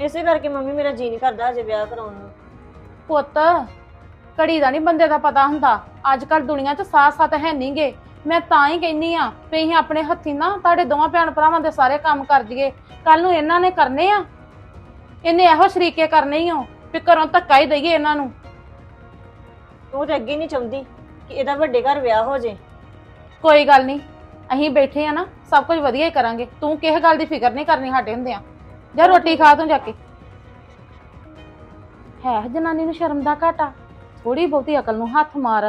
ਇਸੇ ਕਰਕੇ ਮੰਮੀ ਮੇਰਾ ਜੀ ਨਹੀਂ ਕਰਦਾ ਅਜੇ ਵਿਆਹ ਕਰਾਉਣ ਨੂੰ। ਪੁੱਤ ਘੜੀ ਦਾ ਨਹੀਂ ਬੰਦੇ ਦਾ ਪਤਾ ਹੁੰਦਾ। ਅੱਜ ਕੱਲ ਦੁਨੀਆ 'ਚ ਸਾਥ ਸਾਥ ਹੈ ਨਹੀਂਗੇ ਮੈਂ ਤਾਂ ਹੀ ਕਹਿੰਨੀ ਆ ਵੀ ਅਸੀਂ ਆਪਣੇ ਹੱਥੀਂ ਨਾ ਤੁਹਾਡੇ ਦੋਵਾਂ ਭੈਣ ਭਰਾਵਾਂ ਦੇ ਸਾਰੇ ਕੰਮ ਕਰ ਦਈਏ। ਕੱਲ ਨੂੰ ਇਹਨਾਂ ਨੇ ਕਰਨੇ ਆ। ਇਹਨੇ ਇਹੋ ਸ਼ਰੀਕੇ ਕਰਨੇ ਹੀ ਹੋ ਵੀ ਘਰੋਂ ਧੱਕਾ ਹੀ ਦਈਏ ਇਹਨਾਂ ਨੂੰ। ਉਹ ਤੇ ਅੱਗੇ ਨਹੀਂ ਚਾਹੁੰਦੀ ਕਿ ਇਹਦਾ ਵੱਡੇ ਘਰ ਵਿਆਹ ਹੋ ਜੇ। ਕੋਈ ਗੱਲ ਨਹੀਂ ਅਸੀਂ ਬੈਠੇ ਆ ਨਾ ਸਭ ਕੁਝ ਵਧੀਆ ਹੀ ਕਰਾਂਗੇ। ਤੂੰ ਕਿਸੇ ਗੱਲ ਦੀ ਫਿਕਰ ਨਹੀਂ ਕਰਨੀ ਸਾਡੇ ਹੁੰਦੇ ਆ ਜਾ ਰੋਟੀ ਖਾ ਤੂੰ ਜਾ ਕੇ। ਹੈ ਜਨਾਨੀ ਨੂੰ ਸ਼ਰਮ ਦਾ ਘਾਟਾ। ਥੋੜੀ ਬਹੁਤੀ ਅਕਲ ਨੂੰ ਹੱਥ ਮਾਰ।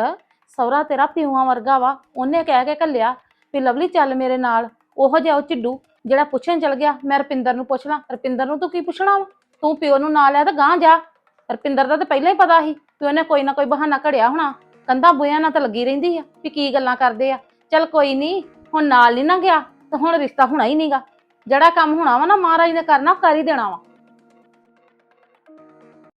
ਸੌਰਾ ਤੇਰਾ ਪਿਓਾਂ ਵਰਗਾ ਵਾ, ਉਹਨੇ ਕਹਿ ਕੇ ਕੱਲਿਆ ਵੀ, ਲਵਲੀ, ਚੱਲ ਮੇਰੇ ਨਾਲ। ਉਹੋ ਜਿਹਾ ਉਹ ਚਿੱਡੂ ਜਿਹੜਾ ਪੁੱਛਣ ਚਲ ਗਿਆ, ਮੈਂ ਰਪਿੰਦਰ ਨੂੰ ਪੁੱਛ ਲਾਂ। ਰਪਿੰਦਰ ਨੂੰ ਤੂੰ ਕੀ ਪੁੱਛਣਾ ਵਾ? ਤੂੰ ਪਿਓ ਨੂੰ ਨਾਲ ਲਿਆ ਤਾਂ ਗਾਂ ਜਾ। ਰਪਿੰਦਰ ਦਾ ਤਾਂ ਪਹਿਲਾਂ ਹੀ ਪਤਾ ਸੀ ਵੀ ਉਹਨੇ ਕੋਈ ਨਾ ਕੋਈ ਬਹਾਨਾ ਘੜਿਆ ਹੋਣਾ। ਕੰਧਾਂ ਬੁਇਆਂ ਨਾਲ ਤਾਂ ਲੱਗੀ ਰਹਿੰਦੀ ਆ ਵੀ ਕੀ ਗੱਲਾਂ ਕਰਦੇ ਆ। ਚੱਲ ਕੋਈ ਨਹੀਂ ਹੁਣ ਨਾਲ ਨਹੀਂ ਨਾ ਗਿਆ, ਤਾਂ ਹੁਣ ਰਿਸ਼ਤਾ ਹੋਣਾ ਹੀ ਨਹੀਂਗਾ ਜਿਹੜਾ ਕੰਮ ਹੋਣਾ ਵਾ ਨਾ ਮਹਾਰਾਜ ਨੇ ਕਰਨਾ, ਉਹ ਕਰ ਹੀ ਦੇਣਾ ਵਾ।